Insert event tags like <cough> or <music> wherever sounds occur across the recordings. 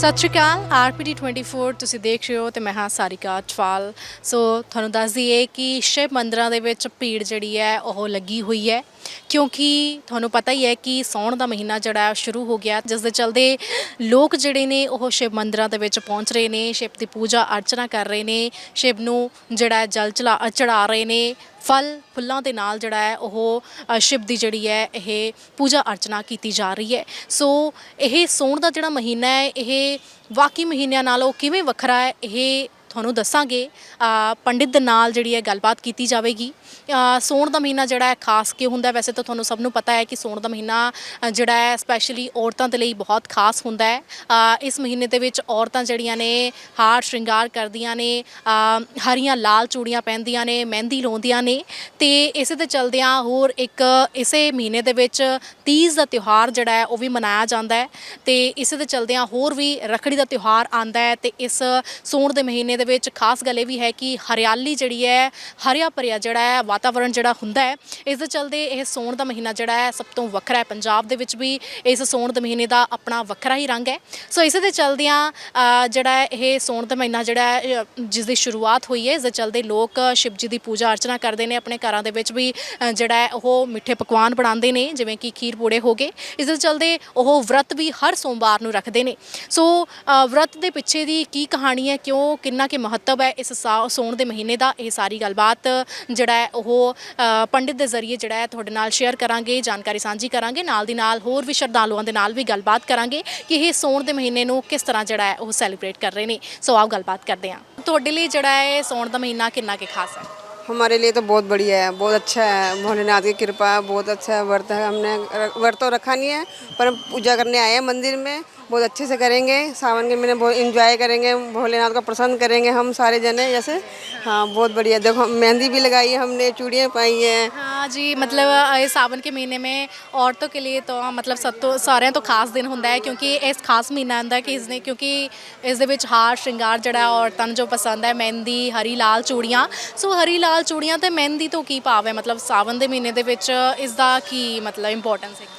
ਸਤਿ ਸ਼੍ਰੀ ਅਕਾਲ, ਆਰਪੀਡੀ 24 ਤੁਸੀਂ ਦੇਖ ਰਹੇ ਹੋ ਤੇ ਮੈਂ ਹਾਂ ਸਾਰਿਕਾ ਚਵਾਲ ਸੋ ਤੁਹਾਨੂੰ ਦੱਸ ਦਈਏ ਕਿ ਸ਼ਿਵ ਮੰਦਰਾਂ ਦੇ ਵਿੱਚ ਭੀੜ ਜਿਹੜੀ ਹੈ, ਉਹ ਲੱਗੀ ਹੋਈ ਹੈ। ਕਿਉਂਕਿ ਤੁਹਾਨੂੰ ਪਤਾ ਹੀ ਹੈ ਕਿ ਸੌਣ ਦਾ ਮਹੀਨਾ ਜਿਹੜਾ ਸ਼ੁਰੂ ਹੋ ਗਿਆ, ਜਿਸ ਦੇ ਚਲਦੇ ਲੋਕ ਜਿਹੜੇ ਨੇ ਉਹ ਸ਼ਿਵ ਮੰਦਰਾਂ ਦੇ ਵਿੱਚ ਪਹੁੰਚ ਰਹੇ ਨੇ, ਸ਼ਿਵ ਦੀ ਪੂਜਾ, ਅਰਚਨਾ ਕਰ ਰਹੇ ਨੇ, ਸ਼ਿਵ ਨੂੰ ਜਿਹੜਾ ਜਲ ਚਲਾ ਚੜਾ ਰਹੇ ਨੇ, ਫਲ ਫੁੱਲਾਂ ਦੇ ਨਾਲ ਜਿਹੜਾ ਹੈ ਉਹ ਸ਼ਿਵ ਦੀ ਜਿਹੜੀ ਹੈ ਇਹ ਪੂਜਾ ਅਰਚਨਾ ਕੀਤੀ ਜਾ ਰਹੀ ਹੈ। ਸੋ ਇਹ ਸੌਣ ਦਾ ਜਿਹੜਾ ਮਹੀਨਾ ਹੈ, ਇਹ ਬਾਕੀ ਮਹੀਨਿਆਂ ਨਾਲੋਂ ਕਿਵੇਂ ਵੱਖਰਾ ਹੈ, ਇਹ ਤੁਹਾਨੂੰ ਦੱਸਾਂਗੇ ਪੰਡਿਤ ਦੇ ਨਾਲ ਜਿਹੜੀ ਹੈ ਗੱਲਬਾਤ ਕੀਤੀ ਜਾਵੇਗੀ। ਸੌਣ ਦਾ ਮਹੀਨਾ ਜਿਹੜਾ ਹੈ ਖਾਸ ਕਿਉਂ ਹੁੰਦਾ ਵੈਸੇ ਤਾਂ ਤੁਹਾਨੂੰ ਸਭ ਨੂੰ ਪਤਾ ਹੈ ਕਿ ਸੌਣ ਦਾ ਮਹੀਨਾ ਜਿਹੜਾ ਹੈ ਸਪੈਸ਼ਲੀ ਔਰਤਾਂ ਦੇ ਲਈ ਬਹੁਤ ਖਾਸ ਹੁੰਦਾ ਹੈ। ਇਸ ਮਹੀਨੇ ਦੇ ਵਿੱਚ ਔਰਤਾਂ ਜਿਹੜੀਆਂ ਨੇ, ਹਾਰ ਸ਼ਿੰਗਾਰ ਕਰਦੀਆਂ ਨੇ ਹਰੀਆਂ ਲਾਲ ਚੂੜੀਆਂ ਪਹਿਨਦੀਆਂ ਨੇ, ਮਹਿੰਦੀ ਲਾਉਂਦੀਆਂ ਨੇ। ਤੇ ਇਸੇ ਦੇ ਚਲਦਿਆਂ ਹੋਰ ਇੱਕ ਇਸੇ ਮਹੀਨੇ ਦੇ ਵਿੱਚ ਤੀਜ ਦਾ ਤਿਉਹਾਰ ਜਿਹੜਾ ਹੈ ਉਹ ਵੀ ਮਨਾਇਆ ਜਾਂਦਾ ਹੈ। ਤੇ ਇਸੇ ਦੇ ਚਲਦਿਆਂ ਹੋਰ ਵੀ ਰੱਖੜੀ ਦਾ ਤਿਉਹਾਰ ਆਂਦਾ ਹੈ ਤੇ ਇਸ ਸੌਣ ਦੇ ਮਹੀਨੇ ਦੇ ਵਿੱਚ ਖਾਸ ਗੱਲ ਇਹ ਵੀ ਹੈ ਕਿ ਹਰਿਆਲੀ ਜਿਹੜੀ ਹੈ, ਹਰਿਆ ਭਰਿਆ ਜਿਹੜਾ ਹੈ, ਵਾਤਾਵਰਣ ਜਿਹੜਾ ਹੁੰਦਾ ਹੈ, ਇਸ ਦੇ ਚਲਦੇ ਇਹ ਸੌਣ ਦਾ ਮਹੀਨਾ ਜਿਹੜਾ ਹੈ ਸਭ ਤੋਂ ਵੱਖਰਾ ਹੈ। ਪੰਜਾਬ ਦੇ ਵਿੱਚ ਵੀ ਇਸ ਸੌਣ ਦੇ ਮਹੀਨੇ ਦਾ ਆਪਣਾ ਵੱਖਰਾ ਹੀ ਰੰਗ ਹੈ। ਸੋ ਇਸੇ ਦੇ ਚਲਦਿਆਂ ਜਿਹੜਾ ਇਹ ਸੌਣ ਦਾ ਮਹੀਨਾ ਜਿਹੜਾ ਹੈ ਜਿਸ ਦੀ ਸ਼ੁਰੂਆਤ ਹੋਈ ਹੈ, ਇਸ ਦੇ ਚਲਦੇ ਲੋਕ ਸ਼ਿਵ ਜੀ ਦੀ ਪੂਜਾ ਅਰਚਨਾ ਕਰਦੇ ਨੇ। ਆਪਣੇ ਘਰਾਂ ਦੇ ਵਿੱਚ ਵੀ ਜਿਹੜਾ ਉਹ ਮਿੱਠੇ ਪਕਵਾਨ ਬਣਾਉਂਦੇ ਨੇ, ਜਿਵੇਂ ਕਿ ਖੀਰ ਪੂੜੇ ਹੋ ਗਏ। ਇਸ ਦੇ ਚਲਦੇ ਉਹ ਵਰਤ ਵੀ ਹਰ ਸੋਮਵਾਰ ਨੂੰ ਰੱਖਦੇ ਨੇ। ਸੋ ਵਰਤ ਦੇ ਪਿੱਛੇ ਦੀ ਕੀ ਕਹਾਣੀ ਹੈ, ਕਿਉਂ ਕਿੰਨਾ ਕਿ ਮਹੱਤਵ ਹੈ ਇਸ ਸਾ- ਸੌਣ ਦੇ ਮਹੀਨੇ ਦਾ ਇਹ ਸਾਰੀ ਗੱਲਬਾਤ ਜਿਹੜਾ ਹੈ ਉਹ ਅ, ਪੰਡਿਤ ਦੇ ਜ਼ਰੀਏ ਜਿਹੜਾ ਹੈ ਤੁਹਾਡੇ ਨਾਲ ਸ਼ੇਅਰ ਕਰਾਂਗੇ ਜਾਣਕਾਰੀ ਸਾਂਝੀ ਕਰਾਂਗੇ ਨਾਲ ਦੀ ਨਾਲ ਹੋਰ ਵੀ ਸ਼ਰਧਾਲੂਆਂ ਦੇ ਨਾਲ ਵੀ ਗੱਲਬਾਤ ਕਰਾਂਗੇ ਕਿ ਇਹ ਸੌਣ ਦੇ ਮਹੀਨੇ ਨੂੰ ਕਿਸ ਤਰ੍ਹਾਂ ਜਿਹੜਾ ਹੈ ਉਹ ਸੈਲੀਬ੍ਰੇਟ ਕਰ ਰਹੇ ਨੇ ਸੋ ਆਓ ਗੱਲਬਾਤ ਕਰਦੇ ਹਾਂ ਤੁਹਾਡੇ ਲਈ ਜਿਹੜਾ ਹੈ ਸੌਣ ਦਾ ਮਹੀਨਾ ਕਿੰਨਾ ਕਿ ਖਾਸ ਹੈ हमारे लिए तो बहुत बढ़िया है बहुत अच्छा है भोलेनाथ की कृपा है बहुत अच्छा है व्रत है हमने र- व्रत तो रखा नहीं है पर हम पूजा करने आए हैं मंदिर में बहुत अच्छे से करेंगे सावन के महीने बहुत इंजॉय करेंगे भोलेनाथ को प्रसन्न करेंगे हम सारे जने जैसे हाँ बहुत बढ़िया देखो मेहंदी भी लगाई है हमने चूड़ियाँ पाई हैं हाँ जी मतलब अ, इस सावन के महीने में औरतों के लिए तो मतलब सब तो ਸਾਰਿਆਂ ਤੋਂ ਖਾਸ ਦਿਨ ਹੁੰਦਾ ਹੈ ਕਿਉਂਕਿ ਇਸ ਖਾਸ ਮਹੀਨਾ ਹੁੰਦਾ ਹੈ ਕਿ ਇਸਨੇ ਕਿਉਂਕਿ ਇਸ ਦੇ ਵਿੱਚ ਹਾਰ ਸ਼ਿੰਗਾਰ ਜਿਹੜਾ ਹੈ ਔਰਤਾਂ ਨੂੰ ਜੋ ਪਸੰਦ ਹੈ ਮਹਿੰਦੀ ਹਰੀ ਲਾਲ ਚੂੜੀਆਂ ਸੋ ਹਰੀ ਲਾਲ ਚੂੜੀਆਂ ਤੇ ਮਹਿੰਦੀ ਤੋਂ ਕੀ ਭਾਵ ਹੈ ਮਤਲਬ ਸਾਵਨ ਦੇ ਮਹੀਨੇ ਦੇ ਵਿੱਚ ਇਸ ਦਾ ਕੀ ਮਤਲਬ ਇੰਪੋਰਟੈਂਸ ਹੈਗੀ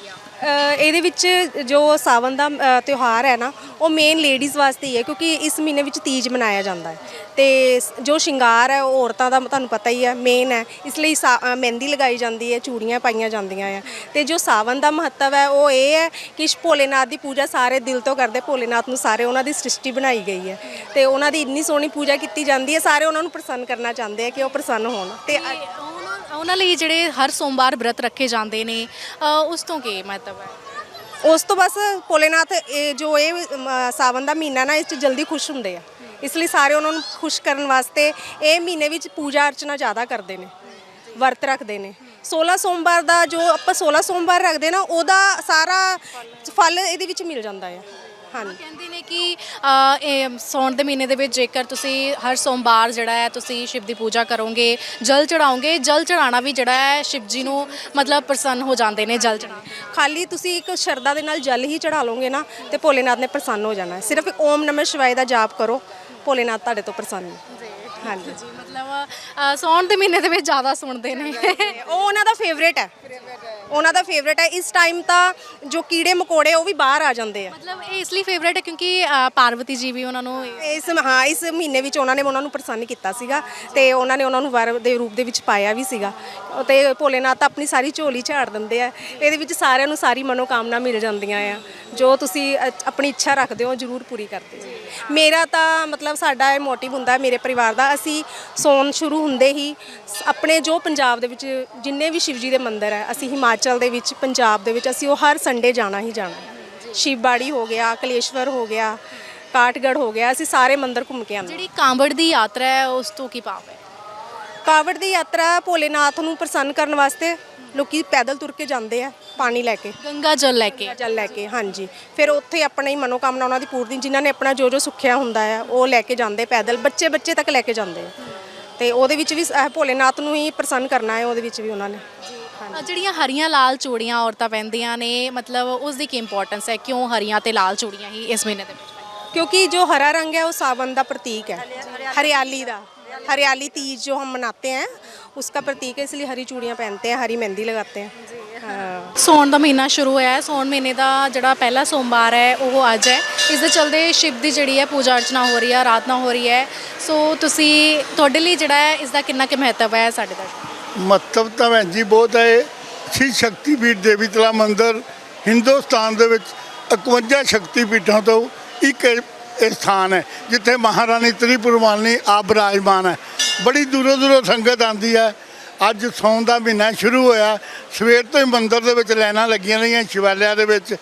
ਆ ਅ, ਇਹਦੇ ਵਿੱਚ ਜੋ ਸਾਵਨ ਦਾ ਤਿਉਹਾਰ ਹੈ ਨਾ, ਉਹ ਮੇਨ ਲੇਡੀਜ਼ ਵਾਸਤੇ ਹੀ ਹੈ, ਕਿਉਂਕਿ ਇਸ ਮਹੀਨੇ ਵਿੱਚ ਤੀਜ ਮਨਾਇਆ ਜਾਂਦਾ ਹੈ। ਤੇ ਜੋ ਸ਼ਿੰਗਾਰ ਹੈ, ਉਹ ਔਰਤਾਂ ਦਾ ਤੁਹਾਨੂੰ ਪਤਾ ਹੀ ਹੈ ਮੇਨ ਹੈ। ਇਸ ਲਈ ਸਾ- ਮਹਿੰਦੀ ਲਗਾਈ ਜਾਂਦੀ ਹੈ, ਚੂੜੀਆਂ ਪਾਈਆਂ ਜਾਂਦੀਆਂ ਆ। ਤੇ ਜੋ ਸਾਵਨ ਦਾ ਮਹੱਤਵ ਹੈ, ਉਹ ਇਹ ਹੈ ਕਿ ਭੋਲੇਨਾਥ ਦੀ ਪੂਜਾ ਸਾਰੇ ਦਿਲ ਤੋਂ ਕਰਦੇ, ਭੋਲੇਨਾਥ ਨੂੰ ਸਾਰੇ ਉਹਨਾਂ ਦੀ ਸ੍ਰਿਸ਼ਟੀ ਬਣਾਈ ਗਈ ਹੈ। ਤੇ ਉਹਨਾਂ ਦੀ ਇੰਨੀ ਸੋਹਣੀ ਪੂਜਾ ਕੀਤੀ ਜਾਂਦੀ ਹੈ, ਸਾਰੇ ਉਹਨਾਂ ਨੂੰ ਪ੍ਰਸੰਨ ਕਰਨਾ ਚਾਹੁੰਦੇ ਆ ਕਿ ਉਹ ਪ੍ਰਸੰਨ ਹੋਣ। ਤੇ ਤੇ ਉਹਨਾਂ ਲਈ ਜਿਹੜੇ ਹਰ ਸੋਮਵਾਰ ਵਰਤ ਰੱਖੇ ਜਾਂਦੇ ਨੇ ਅ, ਉਸ ਤੋਂ ਕੀ ਮਤਲਬ ਹੈ? ਉਸ ਤੋਂ ਬਸ ਭੋਲੇਨਾਥ ਇਹ ਜੋ ਇਹ ਅਮ, ਸਾਵਨ ਦਾ ਮਹੀਨਾ ਨਾ ਇਸ 'ਚ ਜਲਦੀ ਖੁਸ਼ ਹੁੰਦੇ ਆ। ਇਸ ਲਈ ਸਾਰੇ ਉਹਨਾਂ ਨੂੰ ਖੁਸ਼ ਕਰਨ ਵਾਸਤੇ ਇਹ ਮਹੀਨੇ ਵਿੱਚ ਪੂਜਾ ਅਰਚਨਾ ਜ਼ਿਆਦਾ ਕਰਦੇ ਨੇ ਵਰਤ ਰੱਖਦੇ ਨੇ। 16 ਸੋਮਵਾਰ ਦਾ ਜੋ ਆਪਾਂ 16 ਸੋਮਵਾਰ ਰੱਖਦੇ ਨਾ ਉਹਦਾ ਸਾਰਾ ਫਲ ਇਹਦੇ ਵਿੱਚ ਮਿਲ ਜਾਂਦਾ ਹੈ ਹਾਂਜੀ ਕਹਿੰਦੇ ਨੇ ਕਿ ਅ, ਇਹ ਸੌਣ ਦੇ ਮਹੀਨੇ ਦੇ ਵਿੱਚ ਜੇਕਰ ਤੁਸੀਂ ਹਰ ਸੋਮਵਾਰ ਜਿਹੜਾ ਹੈ ਤੁਸੀਂ ਸ਼ਿਵ ਦੀ ਪੂਜਾ ਕਰੋਗੇ ਜਲ ਚੜਾਓਗੇ ਜਲ ਚੜਾਣਾ ਵੀ ਜਿਹੜਾ ਹੈ ਸ਼ਿਵ ਜੀ ਨੂੰ ਮਤਲਬ ਪ੍ਰਸੰਨ ਹੋ ਜਾਂਦੇ ਨੇ ਜਲ ਚੜਾ ਖਾਲੀ ਤੁਸੀਂ ਇੱਕ ਸ਼ਰਧਾ ਦੇ ਨਾਲ ਜਲ ਹੀ ਚੜਾ ਲਓਗੇ ਨਾ ਤੇ ਭੋਲੇਨਾਥ ਨੇ ਪ੍ਰਸੰਨ ਹੋ ਜਾਣਾ। ਹੈ ਸਿਰਫ ਇੱਕ ਓਮ ਨਮः ਸ਼ਿਵਾਏ ਦਾ ਜਾਪ ਕਰੋ ਭੋਲੇਨਾਥ ਤੁਹਾਡੇ ਤੋਂ ਪ੍ਰਸੰਨ ਹੈ ਹਾਂਜੀ। ਜੀ ਮਤਲਬ ਅ, ਸੌਣ ਦੇ ਮਹੀਨੇ ਦੇ ਵਿੱਚ ਜ਼ਿਆਦਾ ਸੁਣਦੇ ਨੇ। ਉਹ ਉਹਨਾਂ ਦਾ ਫੇਵਰੇਟ ਹੈ। ਉਹਨਾਂ ਦਾ ਫੇਵਰੇਟ ਹੈ। ਇਸ ਟਾਈਮ ਤਾਂ ਜੋ ਕੀੜੇ ਮਕੌੜੇ ਉਹ ਵੀ ਬਾਹਰ ਆ ਜਾਂਦੇ ਆ। ਮਤਲਬ ਇਹ ਇਸ ਲਈ ਫੇਵਰੇਟ ਹੈ ਕਿਉਂਕਿ ਅ, ਪਾਰਵਤੀ ਜੀ ਵੀ ਉਹਨਾਂ ਨੂੰ ਇਸ ਹਾਂ ਇਸ ਮਹੀਨੇ ਵਿੱਚ ਉਹਨਾਂ ਨੇ ਉਹਨਾਂ ਨੂੰ ਪ੍ਰਸੰਨ ਕੀਤਾ ਸੀਗਾ ਤੇ ਉਹਨਾਂ ਨੇ ਉਹਨਾਂ ਨੂੰ ਵਰ ਦੇ ਰੂਪ ਦੇ ਵਿੱਚ ਪਾਇਆ ਵੀ ਸੀਗਾ। ਤੇ ਭੋਲੇਨਾਥ ਤਾਂ ਆਪਣੀ ਸਾਰੀ ਝੋਲੀ ਝਾੜ ਦਿੰਦੇ ਆ। ਇਹਦੇ ਵਿੱਚ ਸਾਰਿਆਂ ਨੂੰ ਸਾਰੀ ਮਨੋਕਾਮਨਾ ਮਿਲ ਜਾਂਦੀਆਂ ਆ। ਜੋ ਤੁਸੀਂ ਅ, ਆਪਣੀ ਇੱਛਾ ਰੱਖਦੇ ਹੋ ਜ਼ਰੂਰ ਪੂਰੀ ਕਰਦੇ ਹੋ। ਮੇਰਾ ਤਾਂ ਮਤਲਬ ਸਾਡਾ ਇਹ ਮੋਟਿਵ ਹੁੰਦਾ ਮੇਰੇ ਪਰਿਵਾਰ ਦਾ। ਅਸੀਂ ਸੌਣ ਸ਼ੁਰੂ ਹੁੰਦੇ ਹੀ ਸ- ਆਪਣੇ ਜੋ ਪੰਜਾਬ ਦੇ ਵਿੱਚ ਜਿੰਨੇ ਵੀ ਸ਼ਿਵਜੀ ਦੇ ਮੰਦਿਰ ਹੈ ਅਸੀਂ ਹਿਮਾਚਲ ਦੇ ਵਿੱਚ ਪੰਜਾਬ ਦੇ ਵਿੱਚ ਅਸੀਂ ਉਹ ਹਰ ਸੰਡੇ ਜਾਣਾ ਹੀ ਜਾਣਾ। ਸ਼ਿਵਬਾੜੀ ਹੋ ਗਿਆ ਕਲੇਸ਼ਵਰ ਹੋ ਗਿਆ ਕਾਟਗੜ ਹੋ ਗਿਆ ਅਸੀਂ ਸਾਰੇ ਮੰਦਿਰ ਘੁੰਮ ਕੇ ਆਉਂਦੇ ਜਿਹੜੀ ਕਾਂਵੜ ਦੀ ਯਾਤਰਾ ਹੈ ਉਸ ਤੋਂ ਕੀ ਭਾਵ ਹੈ? ਕਾਵੜ ਦੀ ਯਾਤਰਾ ਭੋਲੇਨਾਥ ਨੂੰ ਪ੍ਰਸੰਨ ਕਰਨ ਵਾਸਤੇ ਲੋਕੀ ਪੈਦਲ ਤੁਰ ਕੇ ਜਾਂਦੇ ਆ ਪਾਣੀ ਲੈ ਕੇ। ਗੰਗਾ ਜਲ ਲੈ ਕੇ। ਜਲ ਲੈ ਕੇ ਹਾਂਜੀ। ਫਿਰ ਉੱਥੇ ਆਪਣੀ ਹੀ ਮਨੋਕਾਮਨਾ ਉਹਨਾਂ ਦੀ ਪੂਰਤੀ ਜਿਨ੍ਹਾਂ ਨੇ ਆਪਣਾ ਜੋ ਜੋ ਸੁੱਖਿਆ ਹੁੰਦਾ ਹੈ ਉਹ ਲੈ ਕੇ ਜਾਂਦੇ ਪੈਦਲ ਬੱਚੇ ਬੱਚੇ ਤੱਕ ਲੈ ਕੇ ਜਾਂਦੇ ਆ। ਤੇ ਉਹਦੇ ਵਿੱਚ ਵੀ ਇਹ ਭੋਲੇਨਾਥ ਨੂੰ ਹੀ ਪ੍ਰਸੰਨ ਕਰਨਾ ਹੈ ਉਹਦੇ ਵਿੱਚ ਵੀ ਉਹਨਾਂ ਨੇ। ਅ, ਜਿਹੜੀਆਂ ਹਰੀਆਂ ਲਾਲ ਚੂੜੀਆਂ ਔਰਤਾਂ ਪਹਿਨਦੀਆਂ ਨੇ ਮਤਲਬ ਉਸ ਦੀ ਕੀ ਇੰਪੋਰਟੈਂਸ ਹੈ ਕਿਉਂ ਹਰੀਆਂ ਤੇ ਲਾਲ ਚੂੜੀਆਂ ਹੀ ਇਸ ਮਹੀਨੇ ਦੇ ਵਿੱਚ क्योंकि जो हरा रंग है वो सावन का प्रतीक है हरियाली का हरियाली तीज जो हम मनाते हैं उसका प्रतीक है इसलिए हरी चूड़ियाँ पहनते हैं हरी मेहंदी लगाते हैं ਸੌਣ ਦਾ ਮਹੀਨਾ ਸ਼ੁਰੂ ਹੋਇਆ ਹੈ ਸੌਣ ਮਹੀਨੇ ਦਾ ਜਿਹੜਾ ਪਹਿਲਾ ਸੋਮਵਾਰ ਹੈ ਉਹ ਅੱਜ ਹੈ ਇਸ ਦੇ ਚਲਦੇ ਸ਼ਿਵ ਦੀ ਜਿਹੜੀ ਹੈ ਪੂਜਾ ਅਰਚਨਾ ਹੋ ਰਹੀ ਹੈ ਆਰਾਧਨਾ ਹੋ ਰਹੀ ਹੈ ਸੋ ਤੁਸੀਂ ਤੁਹਾਡੇ ਲਈ ਜਿਹੜਾ ਹੈ ਇਸ ਦਾ ਕਿੰਨਾ ਕੁ ਮਹੱਤਵ ਹੈ ਸਾਡੇ ਦਾ ਮਹੱਤਵ ਤਾਂ ਭੈਣ ਜੀ ਬਹੁਤ ਹੈ। ਸ਼੍ਰੀ ਸ਼ਕਤੀਪੀਠ ਦੇਵੀ ਤਲਾ ਮੰਦਿਰ ਹਿੰਦੁਸਤਾਨ ਦੇ ਵਿੱਚ 51 ਸ਼ਕਤੀਪੀਠਾਂ ਤੋਂ ਇੱਕ ਇਹ ਸਥਾਨ ਹੈ, ਜਿੱਥੇ ਮਹਾਰਾਣੀ ਤ੍ਰਿਪੁਰਮਾਨੀ ਆਪ ਵਿਰਾਜਮਾਨ ਹੈ। ਬੜੀ ਦੂਰੋਂ ਦੂਰੋਂ ਸੰਗਤ ਆਂਦੀ ਹੈ। ਅੱਜ ਸੌਣ ਦਾ ਮਹੀਨਾ ਸ਼ੁਰੂ ਹੋਇਆ। ਸਵੇਰ ਤੋਂ ਹੀ ਮੰਦਿਰ ਦੇ ਵਿੱਚ ਲਾਈਨਾਂ ਲੱਗੀਆਂ ਰਹੀਆਂ, ਸ਼ਿਵਾਲਿਆ ਦੇ ਵਿੱਚ।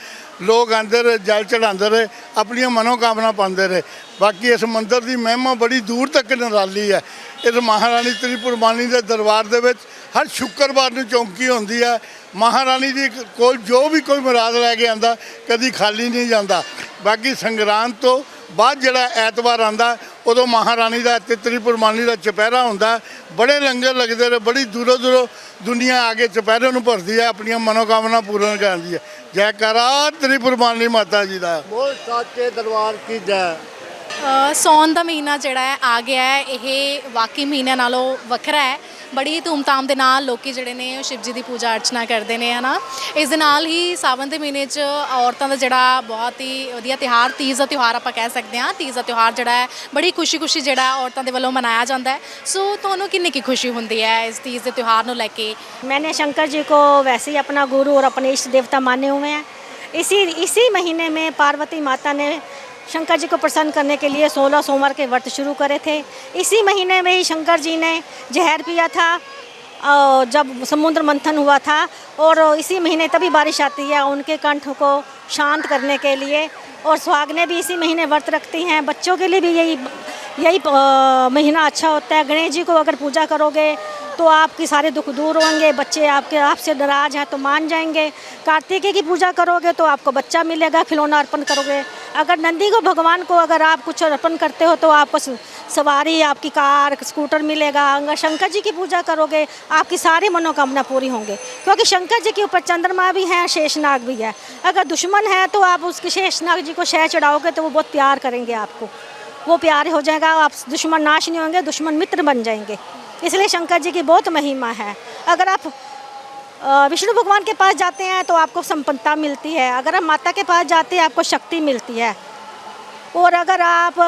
ਲੋਕ ਆਂਦੇ ਰਹੇ, ਜਲ ਚੜਾਉਂਦੇ ਰਹੇ, ਆਪਣੀਆਂ ਮਨੋਕਾਮਨਾ ਪਾਉਂਦੇ ਰਹੇ। ਬਾਕੀ ਇਸ ਮੰਦਿਰ ਦੀ ਮਹਿਮਾ ਬੜੀ ਦੂਰ ਤੱਕ ਨਰਾਲੀ ਹੈ। ਇਸ ਮਹਾਰਾਣੀ ਤ੍ਰਿਪੁਰਮਾਨੀ ਦੇ ਦਰਬਾਰ ਦੇ ਵਿੱਚ ਹਰ ਸ਼ੁੱਕਰਵਾਰ ਨੂੰ ਚੌਂਕੀ ਹੁੰਦੀ ਹੈ। ਮਹਾਰਾਣੀ ਦੀ ਕੋਲ ਜੋ ਵੀ ਕੋਈ ਮੁਰਾਦ ਲੈ ਕੇ ਆਂਦਾ ਕਦੀ ਖਾਲੀ ਨਹੀਂ ਜਾਂਦਾ। ਬਾਕੀ ਸੰਗਰਾਂਦ ਤੋਂ ਬਾਅਦ ਜਿਹੜਾ ਐਤਵਾਰ ਆਂਦਾ ਉਦੋਂ ਮਹਾਰਾਣੀ ਦਾ ਤੇ ਤ੍ਰਿਪੁਰਮਾਨੀ ਦਾ ਚੁਪਹਿਰਾ ਹੁੰਦਾ। ਬੜੇ ਲੰਗਰ ਲੱਗਦੇ ਨੇ, ਬੜੀ ਦੂਰੋਂ ਦੂਰੋਂ ਦੁਨੀਆ ਆ ਕੇ ਚੁਪਹਿਰੇ ਨੂੰ ਭਰਦੀ ਹੈ, ਆਪਣੀਆਂ ਮਨੋਕਾਮਨਾ ਪੂਰਨ ਕਰਦੀ ਹੈ। ਜੈਕਾਰਾ ਤ੍ਰਿਪੁਰਮਾਨੀ ਮਾਤਾ ਜੀ ਦਾ। ਬਹੁਤ ਸਾਚੇ ਦਰਬਾਰ ਕੀ ਜੈ। ਅ, ਸਾਉਣ ਦਾ ਮਹੀਨਾ ਜਿਹੜਾ ਹੈ ਆ ਗਿਆ ਹੈ ਇਹ ਬਾਕੀ ਮਹੀਨਿਆਂ ਨਾਲੋਂ ਵੱਖਰਾ ਹੈ ਬੜੀ ਧੂਮਧਾਮ ਦੇ ਨਾਲ ਲੋਕੀ ਜਿਹੜੇ ਨੇ ਉਹ ਸ਼ਿਵ ਜੀ ਦੀ ਪੂਜਾ ਅਰਚਨਾ ਕਰਦੇ ਨੇ ਹਨਾ ਇਸ ਦੇ ਨਾਲ ਹੀ ਸਾਵਨ ਦੇ ਮਹੀਨੇ 'ਚ ਔਰਤਾਂ ਦਾ ਜਿਹੜਾ ਬਹੁਤ ਹੀ ਵਧੀਆ ਤਿਉਹਾਰ ਤੀਜ ਦਾ ਤਿਉਹਾਰ ਆਪਾਂ ਕਹਿ ਸਕਦੇ ਹਾਂ ਤੀਜ ਦਾ ਤਿਉਹਾਰ ਜਿਹੜਾ ਹੈ ਬੜੀ ਖੁਸ਼ੀ-ਖੁਸ਼ੀ ਜਿਹੜਾ ਔਰਤਾਂ ਦੇ ਵੱਲੋਂ ਮਨਾਇਆ ਜਾਂਦਾ ਹੈ ਸੋ ਤੁਹਾਨੂੰ ਕਿੰਨੀ ਕੀ ਖੁਸ਼ੀ ਹੁੰਦੀ ਹੈ ਇਸ ਤੀਜ ਦੇ ਤਿਉਹਾਰ ਨੂੰ ਲੈ ਕੇ मैंने शंकर जी को वैसे ही अपना गुरु और अपने इष्ट देवता माने हुए हैं इसी इसी महीने में पार्वती माता ने शंकर जी को प्रसन्न करने के लिए 16 सोमवार के व्रत शुरू करे थे। इसी महीने में ही शंकर जी ने जहर पिया था और जब समुद्र मंथन हुआ था और इसी महीने तभी बारिश आती है, उनके कंठ को शांत करने के लिए और सुहागने भी इसी महीने व्रत रखती हैं। बच्चों के लिए भी यही यही महीना अच्छा होता है। गणेश जी को अगर पूजा करोगे तो आपके सारे दुख दूर होंगे, बच्चे आपके आपसे नाराज़ हैं तो मान जाएँगे। कार्तिकेय की पूजा करोगे तो आपको बच्चा मिलेगा, खिलौना अर्पण करोगे। अगर नंदी को, भगवान को अगर आप कुछ अर्पण करते हो तो आपको सवारी, आपकी कार, स्कूटर मिलेगा अगर शंकर जी की पूजा करोगे, आपकी सारी मनोकामना पूरी होंगे। क्योंकि शंकर जी के ऊपर चंद्रमा भी है, शेषनाग भी है। अगर दुश्मन है तो आप उसके शेषनाग जी को शह चढ़ाओगे तो वो बहुत प्यार करेंगे आपको। वो प्यार हो जाएगा, आप दुश्मन नाश नहीं होंगे, दुश्मन मित्र बन जाएँगे। इसलिए शंकर जी की बहुत महिमा है। अगर आप विष्णु भगवान के पास जाते हैं तो आपको संपन्नता मिलती है। अगर आप माता के पास जाते हैं आपको शक्ति मिलती है। और अगर आप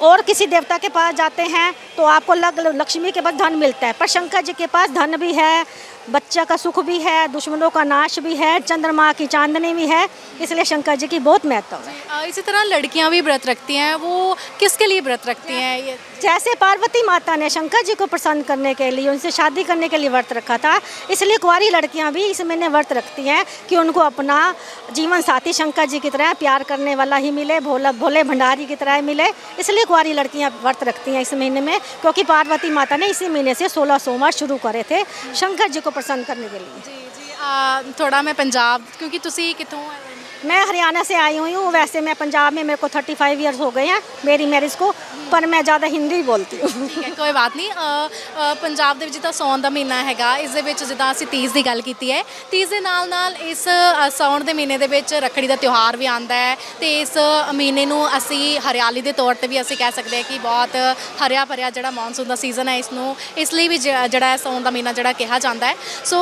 और किसी देवता के पास जाते हैं तो आपको लग लक्ष्मी के पास धन मिलता है। पर शंकर जी के पास धन भी है बच्चा का सुख भी है दुश्मनों का नाश भी है चंद्रमा की चांदनी भी है इसलिए शंकर जी की बहुत महत्व है। इसी तरह लड़कियाँ भी व्रत रखती हैं वो किसके लिए व्रत रखती हैं? ये जैसे पार्वती माता ने शंकर जी को प्रसन्न करने के लिए उनसे शादी करने के लिए व्रत रखा था इसलिए कुंवारी लड़कियाँ भी इस महीने व्रत रखती हैं कि उनको अपना जीवन साथी शंकर जी की तरह प्यार करने वाला ही मिले भोला भोले भंडारी की तरह मिले इसलिए कुंवारी लड़कियाँ व्रत रखती हैं इस महीने में क्योंकि पार्वती माता ने इसी महीने से सोलह सोमवार शुरू करे थे शंकर जी को प्रसन्न करने के लिए। जी जी आ, थोड़ा मैं पंजाब क्योंकि तुम कितों मैं हरियाणा से आई हुई हूँ वैसे मैं पंजाब में मेरे को थर्टी फाइव ईयर्स हो गए हैं मेरी मैरिज को पर मैं ज़्यादा हिंदी ही बोलती हूँ ਠੀਕ ਹੈ ਕੋਈ ਬਾਤ ਨਹੀਂ ਅ, ਅ, ਪੰਜਾਬ ਦੇ ਵਿੱਚ ਤਾਂ ਸੌਣ ਦਾ ਮਹੀਨਾ ਹੈਗਾ ਇਸ ਦੇ ਵਿੱਚ ਜਿੱਦਾਂ ਅਸੀਂ ਤੀਜ ਦੀ ਗੱਲ ਕੀਤੀ ਹੈ ਤੀਜ ਦੇ ਨਾਲ ਨਾਲ ਇਸ ਅ, ਸਾਉਣ ਦੇ ਮਹੀਨੇ ਦੇ ਵਿੱਚ ਰੱਖੜੀ ਦਾ ਤਿਉਹਾਰ ਵੀ ਆਉਂਦਾ ਹੈ ਤੇ ਇਸ ਮਹੀਨੇ ਨੂੰ ਅਸੀਂ ਹਰਿਆਲੀ ਦੇ ਤੌਰ ਤੇ ਵੀ ਅਸੀਂ ਕਹਿ ਸਕਦੇ ਹਾਂ ਕਿ ਬਹੁਤ ਹਰਿਆ ਭਰਿਆ ਜਿਹੜਾ ਮੌਨਸੂਨ ਦਾ ਸੀਜ਼ਨ ਹੈ ਇਸ ਨੂੰ ਇਸ ਲਈ ਵੀ ਜ- ਜਿਹੜਾ ਹੈ ਸਾਉਣ ਦਾ ਮਹੀਨਾ ਜਿਹੜਾ ਕਿਹਾ ਜਾਂਦਾ ਹੈ ਸੋ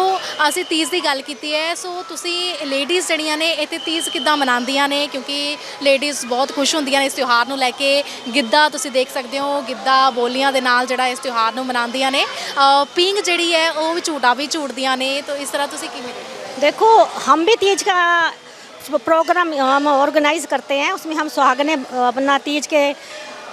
ਅਸੀਂ ਤੀਜ ਦੀ ਗੱਲ ਕੀਤੀ ਹੈ ਸੋ ਤੁਸੀਂ ਲੇਡੀਜ਼ ਜਿਹੜੀਆਂ ਨੇ ਇੱਥੇ ਤੀਜ ਕਿੱਦਾਂ ਮਨਾਉਂਦੀਆਂ ਨੇ ਕਿਉਂਕਿ ਲੇਡੀਜ਼ ਬਹੁਤ ਖੁਸ਼ ਹੁੰਦੀਆਂ ਨੇ ਇਸ ਤਿਉਹਾਰ ਨੂੰ ਲੈ ਕੇ ਗਿੱਧਾ ਤੁਸੀਂ ਦੇਖ ਸਕਦੇ ਹੋ ਗਿੱਧਾ ਬੋਲੀਆਂ ਦੇ ਨਾਲ ਜਿਹੜਾ ਇਸ ਤਿਉਹਾਰ ਨੂੰ ਮਨਾਉਂਦੀਆਂ ਨੇ ਅ, ਪੀਂਗ ਜਿਹੜੀ ਹੈ ਉਹ ਵੀ ਝੂਟਾ ਵੀ ਝੂਟਦੀਆਂ ਨੇ ਤਾਂ ਇਸ ਤਰ੍ਹਾਂ ਤੁਸੀਂ ਕਿਵੇਂ ਦੇਖਦੇ ਹੋ देखो हम भी तीज का प्रोग्राम हम ऑर्गेनाइज करते हैं उसमें हम सुहागने अपना तीज के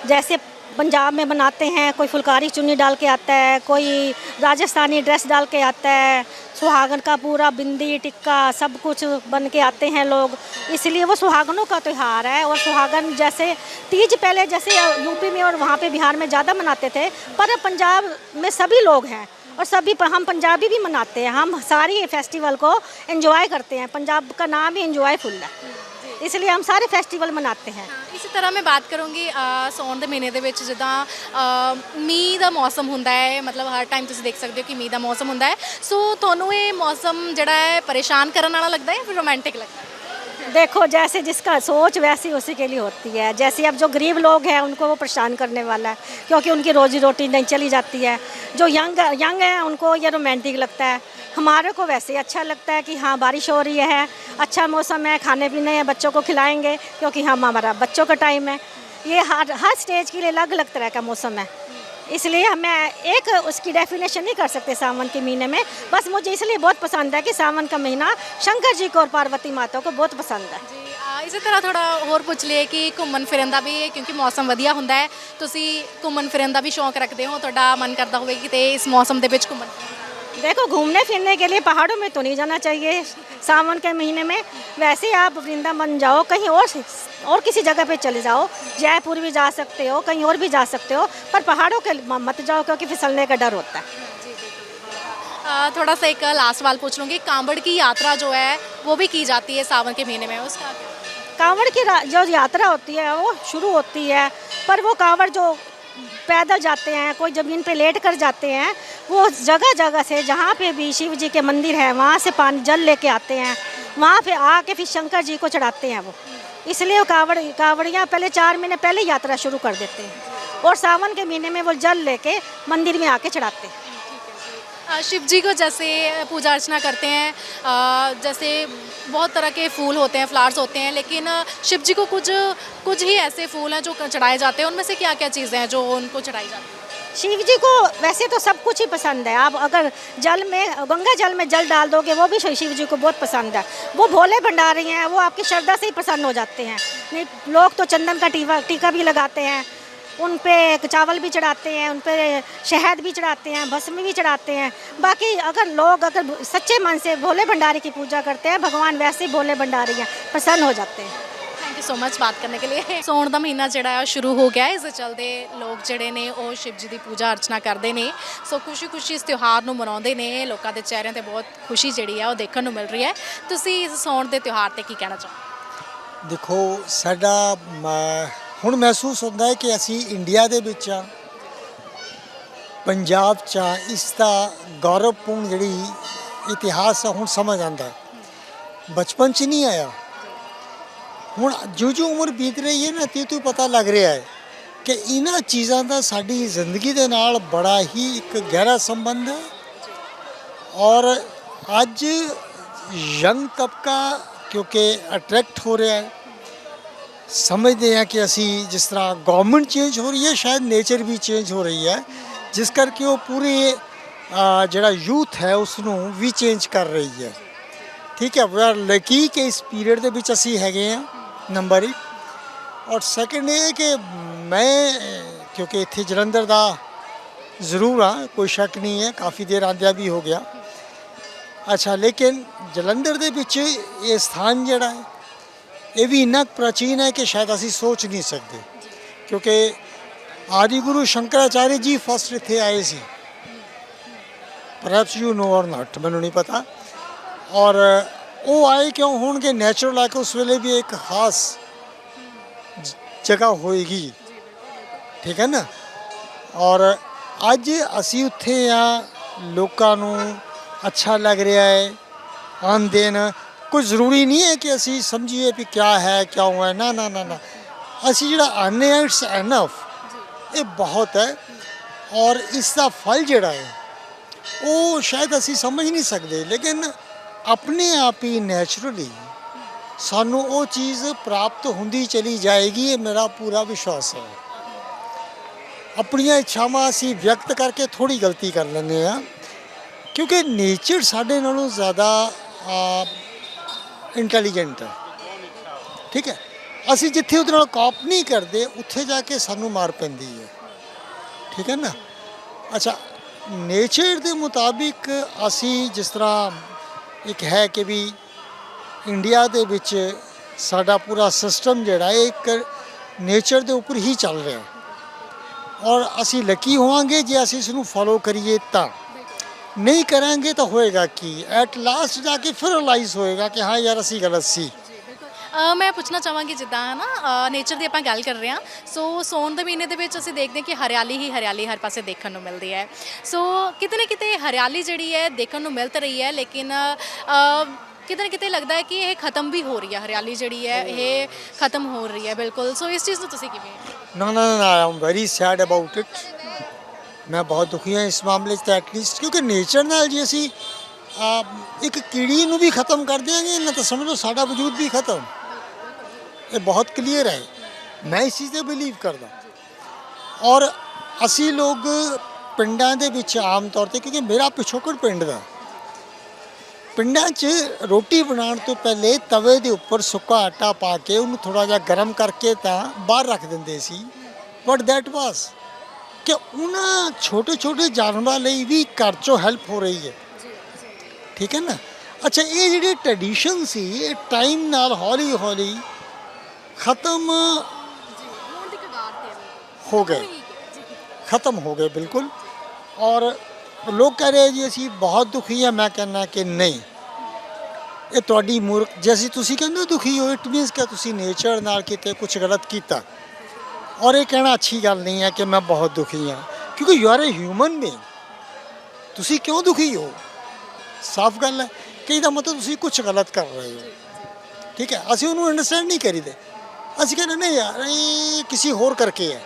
जैसे पंजाब में बनाते हैं कोई फुलकारी चुन्नी डाल के आता है कोई राजस्थानी ड्रेस डाल के आता है सुहागन का पूरा बिंदी, टिक्का, सब कुछ बन के आते हैं लोग। इसलिए वो सुहागनों का त्यौहार है और सुहागन जैसे तीज पहले जैसे यूपी में और वहाँ पे बिहार में ज़्यादा मनाते थे, पर पंजाब में सभी लोग हैं और सभी हम पंजाबी भी मनाते हैं। हम सारी फेस्टिवल को एंजॉय करते हैं। पंजाब का नाम ही एंजॉयफुल है। इसलिए हम सारे फेस्टिवल मनाते हैं ਇਸੇ ਤਰ੍ਹਾਂ ਮੈਂ ਬਾਤ ਕਰੂੰਗੀ ਅ, ਸਾਉਣ ਦੇ ਮਹੀਨੇ ਦੇ ਵਿੱਚ ਜਿੱਦਾਂ ਅ, ਮੀਂਹ ਦਾ ਮੌਸਮ ਹੁੰਦਾ ਹੈ ਮਤਲਬ ਹਰ ਟਾਈਮ ਤੁਸੀਂ ਦੇਖ ਸਕਦੇ ਹੋ ਕਿ ਮੀਂਹ ਦਾ ਮੌਸਮ ਹੁੰਦਾ ਹੈ ਸੋ ਤੁਹਾਨੂੰ ਇਹ ਮੌਸਮ ਜਿਹੜਾ ਹੈ ਪਰੇਸ਼ਾਨ ਕਰਨ ਵਾਲਾ ਲੱਗਦਾ ਹੈ ਜਾਂ ਫਿਰ ਰੋਮਾਂਟਿਕ ਲੱਗਦਾ ਹੈ देखो, जैसे जिसका सोच वैसी उसी के लिए होती है। जैसे अब जो गरीब लोग हैं, उनको वो परेशान करने वाला है, क्योंकि उनकी रोजी रोटी नहीं चली जाती है। जो यंग यंग है, उनको ये रोमांटिक लगता है। हमारे को वैसे अच्छा लगता है कि हाँ बारिश हो रही है अच्छा मौसम है खाने पीने हैं, बच्चों को खिलाएँगे, क्योंकि हम हमारा, बच्चों का टाइम है। ये हर हर स्टेज के लिए अलग अलग तरह का मौसम है। इसलिए हमें एक उसकी डेफिनेशन नहीं कर सकते सावन के महीने में बस मुझे इसलिए बहुत पसंद है कि सावन का महीना शंकर जी को और पार्वती माता को बहुत पसंद है ਜੀ ਆ, ਇਸੇ ਤਰ੍ਹਾਂ ਥੋੜਾ ਹੋਰ ਪੁੱਛ ਲਈਏ ਕਿ ਘੁੰਮਣ ਫਿਰਨ ਦਾ ਵੀ ਕਿਉਂਕਿ ਮੌਸਮ ਵਧੀਆ ਹੁੰਦਾ ਹੈ ਤੁਸੀਂ ਘੁੰਮਣ ਫਿਰਨ ਦਾ ਵੀ ਸ਼ੌਂਕ ਰੱਖਦੇ ਹੋ ਤੁਹਾਡਾ ਮਨ ਕਰਦਾ ਹੋਵੇ ਕਿ ਤੇ ਇਸ ਮੌਸਮ ਦੇ ਵਿੱਚ ਘੁੰਮਣ ਫਿਰਨ ਦਾ। देखो घूमने फिरने के लिए पहाड़ों में तो नहीं जाना चाहिए। सावन के महीने में वैसे ही आप वृंदावन जाओ कहीं और और किसी जगह पे चले जाओ। जयपुर भी जा सकते हो कहीं और भी जा सकते हो पर पहाड़ों के मत जाओ क्योंकि फिसलने का डर होता है। आ, थोड़ा सा एक लास्ट सवाल पूछ लूँगी। कांवड़ की यात्रा जो है वो भी की जाती है सावन के महीने में उसका कांवड़ की जो यात्रा होती है वो शुरू होती है पर वो कांवड़ जो पैदल जाते हैं, कोई ज़मीन पे लेट कर जाते हैं, वो जगह जगह से जहाँ पे भी शिव जी के मंदिर हैं, वहाँ से पानी जल लेके आते हैं, वहाँ पे आके फिर शंकर जी को चढ़ाते हैं वो। इसलिए वो कांवड़, कांवड़ियाँ पहले चार महीने पहले यात्रा शुरू कर देते हैं और सावन के महीने में वो जल लेके मंदिर में आके चढ़ाते हैं। शिव जी को जैसे पूजा अर्चना करते हैं जैसे बहुत तरह के फूल होते हैं फ्लावर्स होते हैं, लेकिन शिव जी को कुछ कुछ ही ऐसे फूल हैं जो चढ़ाए जाते हैं। उनमें से क्या क्या चीज़ें हैं जो उनको चढ़ाई जाती हैं? शिव जी को वैसे तो सब कुछ ही पसंद है। आप अगर जल में, गंगा जल में जल डाल दोगे, वो भी शिव जी को बहुत पसंद है। वो भोले भंडारी हैं वो आपकी श्रद्धा से ही प्रसन्न हो जाते हैं। नहीं, लोग तो चंदन का टीका टीका भी लगाते हैं। उन पे चावल भी चढ़ाते हैं उन पे शहद भी चढ़ाते हैं भस्म भी चढ़ाते हैं बाकी अगर लोग अगर सच्चे मन से भोले भंडारी की पूजा करते हैं भगवान वैसे ही भोले भंडारी हैं प्रसन्न हो जाते हैं ਥੈਂਕ ਯੂ ਸੋ ਮਚ ਬਾਤ ਕਰਨ ਕੇ ਲਈ ਸੌਣ ਦਾ ਮਹੀਨਾ ਜਿਹੜਾ ਹੈ ਉਹ ਸ਼ੁਰੂ ਹੋ ਗਿਆ ਹੈ। ਇਸ ਦੇ ਚਲਦੇ ਲੋਕ ਜਿਹੜੇ ਨੇ ਉਹ ਸ਼ਿਵ ਜੀ ਦੀ ਪੂਜਾ ਅਰਚਨਾ ਕਰਦੇ ਨੇ ਸੋ ਖੁਸ਼ੀ-ਖੁਸ਼ੀ ਇਸ ਤਿਉਹਾਰ ਨੂੰ ਮਨਾਉਂਦੇ ਨੇ ਲੋਕਾਂ ਦੇ ਚਿਹਰਿਆਂ ਤੇ ਬਹੁਤ ਖੁਸ਼ੀ ਜਿਹੜੀ ਹੈ ਉਹ ਦੇਖਣ ਨੂੰ ਮਿਲ ਰਹੀ ਹੈ ਤੁਸੀਂ ਇਸ ਸੌਣ ਦੇ ਤਿਉਹਾਰ ਤੇ ਕੀ ਕਹਿਣਾ ਚਾਹੋਗੇ ਦੇਖੋ ਸਾਡਾ ਮ, ਹੁਣ ਮਹਿਸੂਸ ਹੁੰਦਾ ਹੈ ਕਿ ਅਸੀਂ ਇੰਡੀਆ ਦੇ ਵਿੱਚ ਆ ਪੰਜਾਬ ਚ ਆ ਇਸ ਦਾ ਗੌਰਵਪੂਰਨ ਜਿਹੜੀ ਇਤਿਹਾਸ ਆ, ਹੁਣ ਸਮਝ ਆਉਂਦਾ ਹੈ। ਬਚਪਨ ਚ ਨਹੀਂ ਆਇਆ। ਹੁਣ ਜੋ ਜੋ ਉਮਰ ਬੀਤ ਰਹੀ ਹੈ ਨਾ ਤੇ ਤੋਂ ਪਤਾ ਲੱਗ ਰਿਹਾ ਹੈ ਕਿ ਇਹਨਾਂ ਚੀਜ਼ਾਂ ਦਾ ਸਾਡੀ ਜ਼ਿੰਦਗੀ ਦੇ ਨਾਲ ਬੜਾ ਹੀ ਇੱਕ ਗਹਿਰਾ ਸੰਬੰਧ ਹੈ। ਔਰ ਅੱਜ ਯੰਗ ਤਬਕਾ ਕਿਉਂਕਿ ਅਟਰੈਕਟ ਹੋ ਰਿਹਾ ਹੈ। ਸਮਝਦੇ ਹਾਂ ਕਿ ਅਸੀਂ ਜਿਸ ਤਰ੍ਹਾਂ ਗਵਰਨਮੈਂਟ ਚੇਂਜ ਹੋ ਰਹੀ ਹੈ ਸ਼ਾਇਦ ਨੇਚਰ ਵੀ ਚੇਂਜ ਹੋ ਰਹੀ ਹੈ ਜਿਸ ਕਰਕੇ ਉਹ ਪੂਰੇ ਅ, ਜਿਹੜਾ ਯੂਥ ਹੈ ਉਸ ਨੂੰ ਵੀ ਚੇਂਜ ਕਰ ਰਹੀ ਹੈ ਠੀਕ ਹੈ ਵੀ ਆਰ ਲੱਕੀ ਕਿ ਇਸ ਪੀਰੀਅਡ ਦੇ ਵਿੱਚ ਅਸੀਂ ਹੈਗੇ ਹਾਂ ਨੰਬਰ 1 ਔਰ ਸੈਕੰਡ ਇਹ ਹੈ ਕਿ ਮੈਂ ਅ, ਕਿਉਂਕਿ ਇੱਥੇ ਜਲੰਧਰ ਦਾ ਜ਼ਰੂਰ ਹਾਂ ਕੋਈ ਸ਼ੱਕ ਨਹੀਂ ਹੈ ਕਾਫੀ ਦੇਰ ਆਂਦਿਆਂ ਵੀ ਹੋ ਗਿਆ ਅੱਛਾ ਲੇਕਿਨ ਜਲੰਧਰ ਦੇ ਵਿੱਚ ਇਹ ਸਥਾਨ ਜਿਹੜਾ ਹੈ ਇਹ ਵੀ ਇੰਨਾ ਪ੍ਰਾਚੀਨ ਹੈ ਕਿ ਸ਼ਾਇਦ ਅਸੀਂ ਸੋਚ ਨਹੀਂ ਸਕਦੇ। ਕਿਉਂਕਿ ਆਦਿ ਗੁਰੂ ਸ਼ੰਕਰਾਚਾਰਿਆ ਜੀ ਫਸਟ ਇੱਥੇ ਆਏ ਸੀ। ਪਰਹੈਪਸ ਯੂ ਨੋ অর ਨਾਟ ਮੈਨੂੰ ਨਹੀਂ ਪਤਾ। ਔਰ ਉਹ ਆਏ ਕਿਉਂ ਹੋਣਗੇ? ਨੈਚੁਰਲ ਆ ਕੇ ਉਸ ਵੇਲੇ ਵੀ ਇੱਕ ਖਾਸ ਜਗ੍ਹਾ ਹੋਏਗੀ। ਠੀਕ ਹੈ ਨਾ? ਔਰ ਅੱਜ ਅਸੀਂ ਉੱਥੇ ਆ। ਲੋਕਾਂ ਨੂੰ ਅੱਛਾ ਲੱਗ ਰਿਹਾ ਹੈ। ਆਉਂਦੇ ਨੇ ਕੋਈ ਜ਼ਰੂਰੀ ਨਹੀਂ ਹੈ ਕਿ ਅਸੀਂ ਸਮਝੀਏ ਵੀ ਕਿਆ ਹੈ ਕਿਉਂ ਹੈ ਨਾ ਨਾ ਨਾ ਨਾ। ਅਸੀਂ ਜਿਹੜਾ ਆਨੇ ਆ ਇਟਸ ਐਨਫ ਇਹ ਬਹੁਤ ਹੈ ਔਰ ਇਸ ਦਾ ਫਲ ਜਿਹੜਾ ਹੈ, ਉਹ ਸ਼ਾਇਦ ਅਸੀਂ ਸਮਝ ਨਹੀਂ ਸਕਦੇ, ਲੇਕਿਨ ਆਪਣੇ ਆਪ ਹੀ ਨੈਚੁਰਲੀ ਸਾਨੂੰ ਉਹ ਚੀਜ਼ ਪ੍ਰਾਪਤ ਹੁੰਦੀ ਚਲੀ ਜਾਏਗੀ, ਇਹ ਮੇਰਾ ਪੂਰਾ ਵਿਸ਼ਵਾਸ ਹੈ। ਆਪਣੀਆਂ ਇੱਛਾਵਾਂ ਅਸੀਂ ਵਿਅਕਤ ਕਰਕੇ ਥੋੜੀ ਗਲਤੀ ਕਰ ਲੈਂਦੇ ਆ ਕਿਉਂਕਿ ਨੇਚਰ ਸਾਡੇ ਨਾਲੋਂ ਜ਼ਿਆਦਾ ਇੰਟੈਲੀਜੈਂਟ ਹੈ। ਠੀਕ ਹੈ? ਅਸੀਂ ਜਿੱਥੇ ਉਹਦੇ ਨਾਲ ਕਾਪ ਨਹੀਂ ਕਰਦੇ, ਉੱਥੇ ਜਾ ਕੇ ਸਾਨੂੰ ਮਾਰ ਪੈਂਦੀ ਹੈ। ਠੀਕ ਹੈ ਨਾ? ਅੱਛਾ ਨੇਚਰ ਦੇ ਮੁਤਾਬਿਕ ਅਸੀਂ ਜਿਸ ਤਰ੍ਹਾਂ ਇੱਕ ਹੈ ਕਿ ਵੀ ਇੰਡੀਆ ਦੇ ਵਿੱਚ ਸਾਡਾ ਪੂਰਾ ਸਿਸਟਮ ਜਿਹੜਾ ਇੱਕ ਨੇਚਰ ਦੇ ਉੱਪਰ ਹੀ ਚੱਲ ਰਿਹਾ ਔਰ ਅਸੀਂ ਲੱਕੀ ਹੋਵਾਂਗੇ ਜੇ ਅਸੀਂ ਇਸ ਨੂੰ ਫੋਲੋ ਕਰੀਏ ਤਾਂ। ਨਹੀਂ ਕਰਾਂਗੇ ਤਾਂ ਹੋਏਗਾ ਕੀ ਐਟ ਲਾਸਟ ਜਾ ਕੇ ਫਿਰ ਰਿਅਲਾਈਜ਼ ਹੋਏਗਾ ਕਿ ਹਾਂ ਯਾਰ ਅਸੀਂ ਗਲਤ ਸੀ। ਅ, ਮੈਂ ਪੁੱਛਣਾ ਚਾਹਾਂਗੀ ਜਿੱਦਾਂ ਹੈ ਨਾ ਨੇਚਰ ਦੀ ਆਪਾਂ ਗੱਲ ਕਰ ਰਹੇ ਹਾਂ ਸੋ ਸੌਣ ਦੇ ਮਹੀਨੇ ਦੇ ਵਿੱਚ ਅਸੀਂ ਦੇਖਦੇ ਹਾਂ ਕਿ ਹਰਿਆਲੀ ਹੀ ਹਰਿਆਲੀ ਹਰ ਪਾਸੇ ਦੇਖਣ ਨੂੰ ਮਿਲਦੀ ਹੈ। ਸੋ ਕਿਤੇ ਨਾ ਕਿਤੇ ਹਰਿਆਲੀ ਜਿਹੜੀ ਹੈ ਦੇਖਣ ਨੂੰ ਮਿਲ ਤਾਂ ਰਹੀ ਹੈ ਲੇਕਿਨ ਅ, ਕਿਤੇ ਨਾ ਕਿਤੇ ਲੱਗਦਾ ਹੈ ਕਿ ਇਹ ਖਤਮ ਵੀ ਹੋ ਰਹੀ ਹੈ ਹਰਿਆਲੀ ਜਿਹੜੀ ਹੈ ਇਹ ਖਤਮ ਹੋ ਰਹੀ ਹੈ ਬਿਲਕੁਲ। ਸੋ ਇਸ ਚੀਜ਼ ਨੂੰ ਤੁਸੀਂ ਕਿਵੇਂ ਨਾ ਨਾ ਨਾ I am very sad about it ਮੈਂ ਬਹੁਤ ਦੁਖੀ ਹਾਂ ਇਸ ਮਾਮਲੇ 'ਚ ਐਟਲੀਸਟ ਕਿਉਂਕਿ ਨੇਚਰ ਨਾਲ ਜੇ ਅਸੀਂ ਇੱਕ ਕੀੜੀ ਨੂੰ ਵੀ ਖਤਮ ਕਰ ਦਿਆਂਗੇ ਨਾ ਤਾਂ ਸਮਝੋ ਸਾਡਾ ਵਜੂਦ ਵੀ ਖਤਮ। ਇਹ ਬਹੁਤ ਕਲੀਅਰ ਹੈ। ਮੈਂ ਇਸ ਚੀਜ਼ ਤੇ ਬਿਲੀਵ ਕਰਦਾ। ਔਰ ਅਸੀਂ ਲੋਕ ਪਿੰਡਾਂ ਦੇ ਵਿੱਚ ਆਮ ਤੌਰ ਤੇ, ਕਿਉਂਕਿ ਮੇਰਾ ਪਿਛੋਕੜ ਪਿੰਡ ਦਾ, ਪਿੰਡਾਂ 'ਚ ਰੋਟੀ ਬਣਾਉਣ ਤੋਂ ਪਹਿਲੇ ਤਵੇ ਦੇ ਉੱਪਰ ਸੁੱਕਾ ਆਟਾ ਪਾ ਕੇ ਉਹਨੂੰ ਥੋੜਾ ਜਿਹਾ ਗਰਮ ਕਰਕੇ ਤਾਂ ਬਾਹਰ ਰੱਖ ਦਿੰਦੇ ਸੀ। ਬਟ ਦੈਟ ਵਾਸ ਕਿ ਉਹਨਾਂ ਛੋਟੇ ਛੋਟੇ ਜਾਨਵਰਾਂ ਲਈ ਵੀ ਘਰ 'ਚੋਂ ਹੈਲਪ ਹੋ ਰਹੀ ਹੈ। ਠੀਕ ਹੈ ਨਾ? ਅੱਛਾ ਇਹ ਜਿਹੜੀ ਟ੍ਰੈਡੀਸ਼ਨ ਸੀ ਇਹ ਟਾਈਮ ਨਾਲ ਹੌਲੀ ਹੌਲੀ ਖਤਮ ਹੋ। ਗਏ। ਖਤਮ ਹੋ ਗਏ ਬਿਲਕੁਲ। ਔਰ ਲੋਕ ਕਹਿ ਰਹੇ ਜੀ ਅਸੀਂ ਬਹੁਤ ਦੁਖੀ ਹਾਂ। ਮੈਂ ਕਹਿੰਦਾ ਕਿ ਨਹੀਂ। ਇਹ ਤੁਹਾਡੀ ਮੂਰਖ ਜੈਸੀ ਤੁਸੀਂ ਕਹਿੰਦੇ ਦੁਖੀ ਹੋ ਇਟ ਮੀਨਸ ਕਿ ਤੁਸੀਂ ਨੇਚਰ ਨਾਲ ਕਿਤੇ ਕੁਝ ਗਲਤ ਕੀਤਾ। ਔਰ ਇਹ ਕਹਿਣਾ ਅੱਛੀ ਗੱਲ ਨਹੀਂ ਹੈ ਕਿ ਮੈਂ ਬਹੁਤ ਦੁਖੀ ਹਾਂ, ਕਿਉਂਕਿ you are a human being ਤੁਸੀਂ ਕਿਉਂ ਦੁਖੀ ਹੋ? ਸਾਫ਼ ਗੱਲ ਹੈ ਕਿ ਇਹਦਾ ਮਤਲਬ ਤੁਸੀਂ ਕੁਝ ਗਲਤ ਕਰ ਰਹੇ ਹੋ। ਠੀਕ ਹੈ, ਅਸੀਂ ਉਹਨੂੰ ਅੰਡਰਸਟੈਂਡ ਨਹੀਂ ਕਰੀਦੇ। ਅਸੀਂ ਕਹਿੰਦੇ, ਨਹੀਂ ਯਾਰ, ਇਹ ਕਿਸੇ ਹੋਰ ਕਰਕੇ ਹੈ।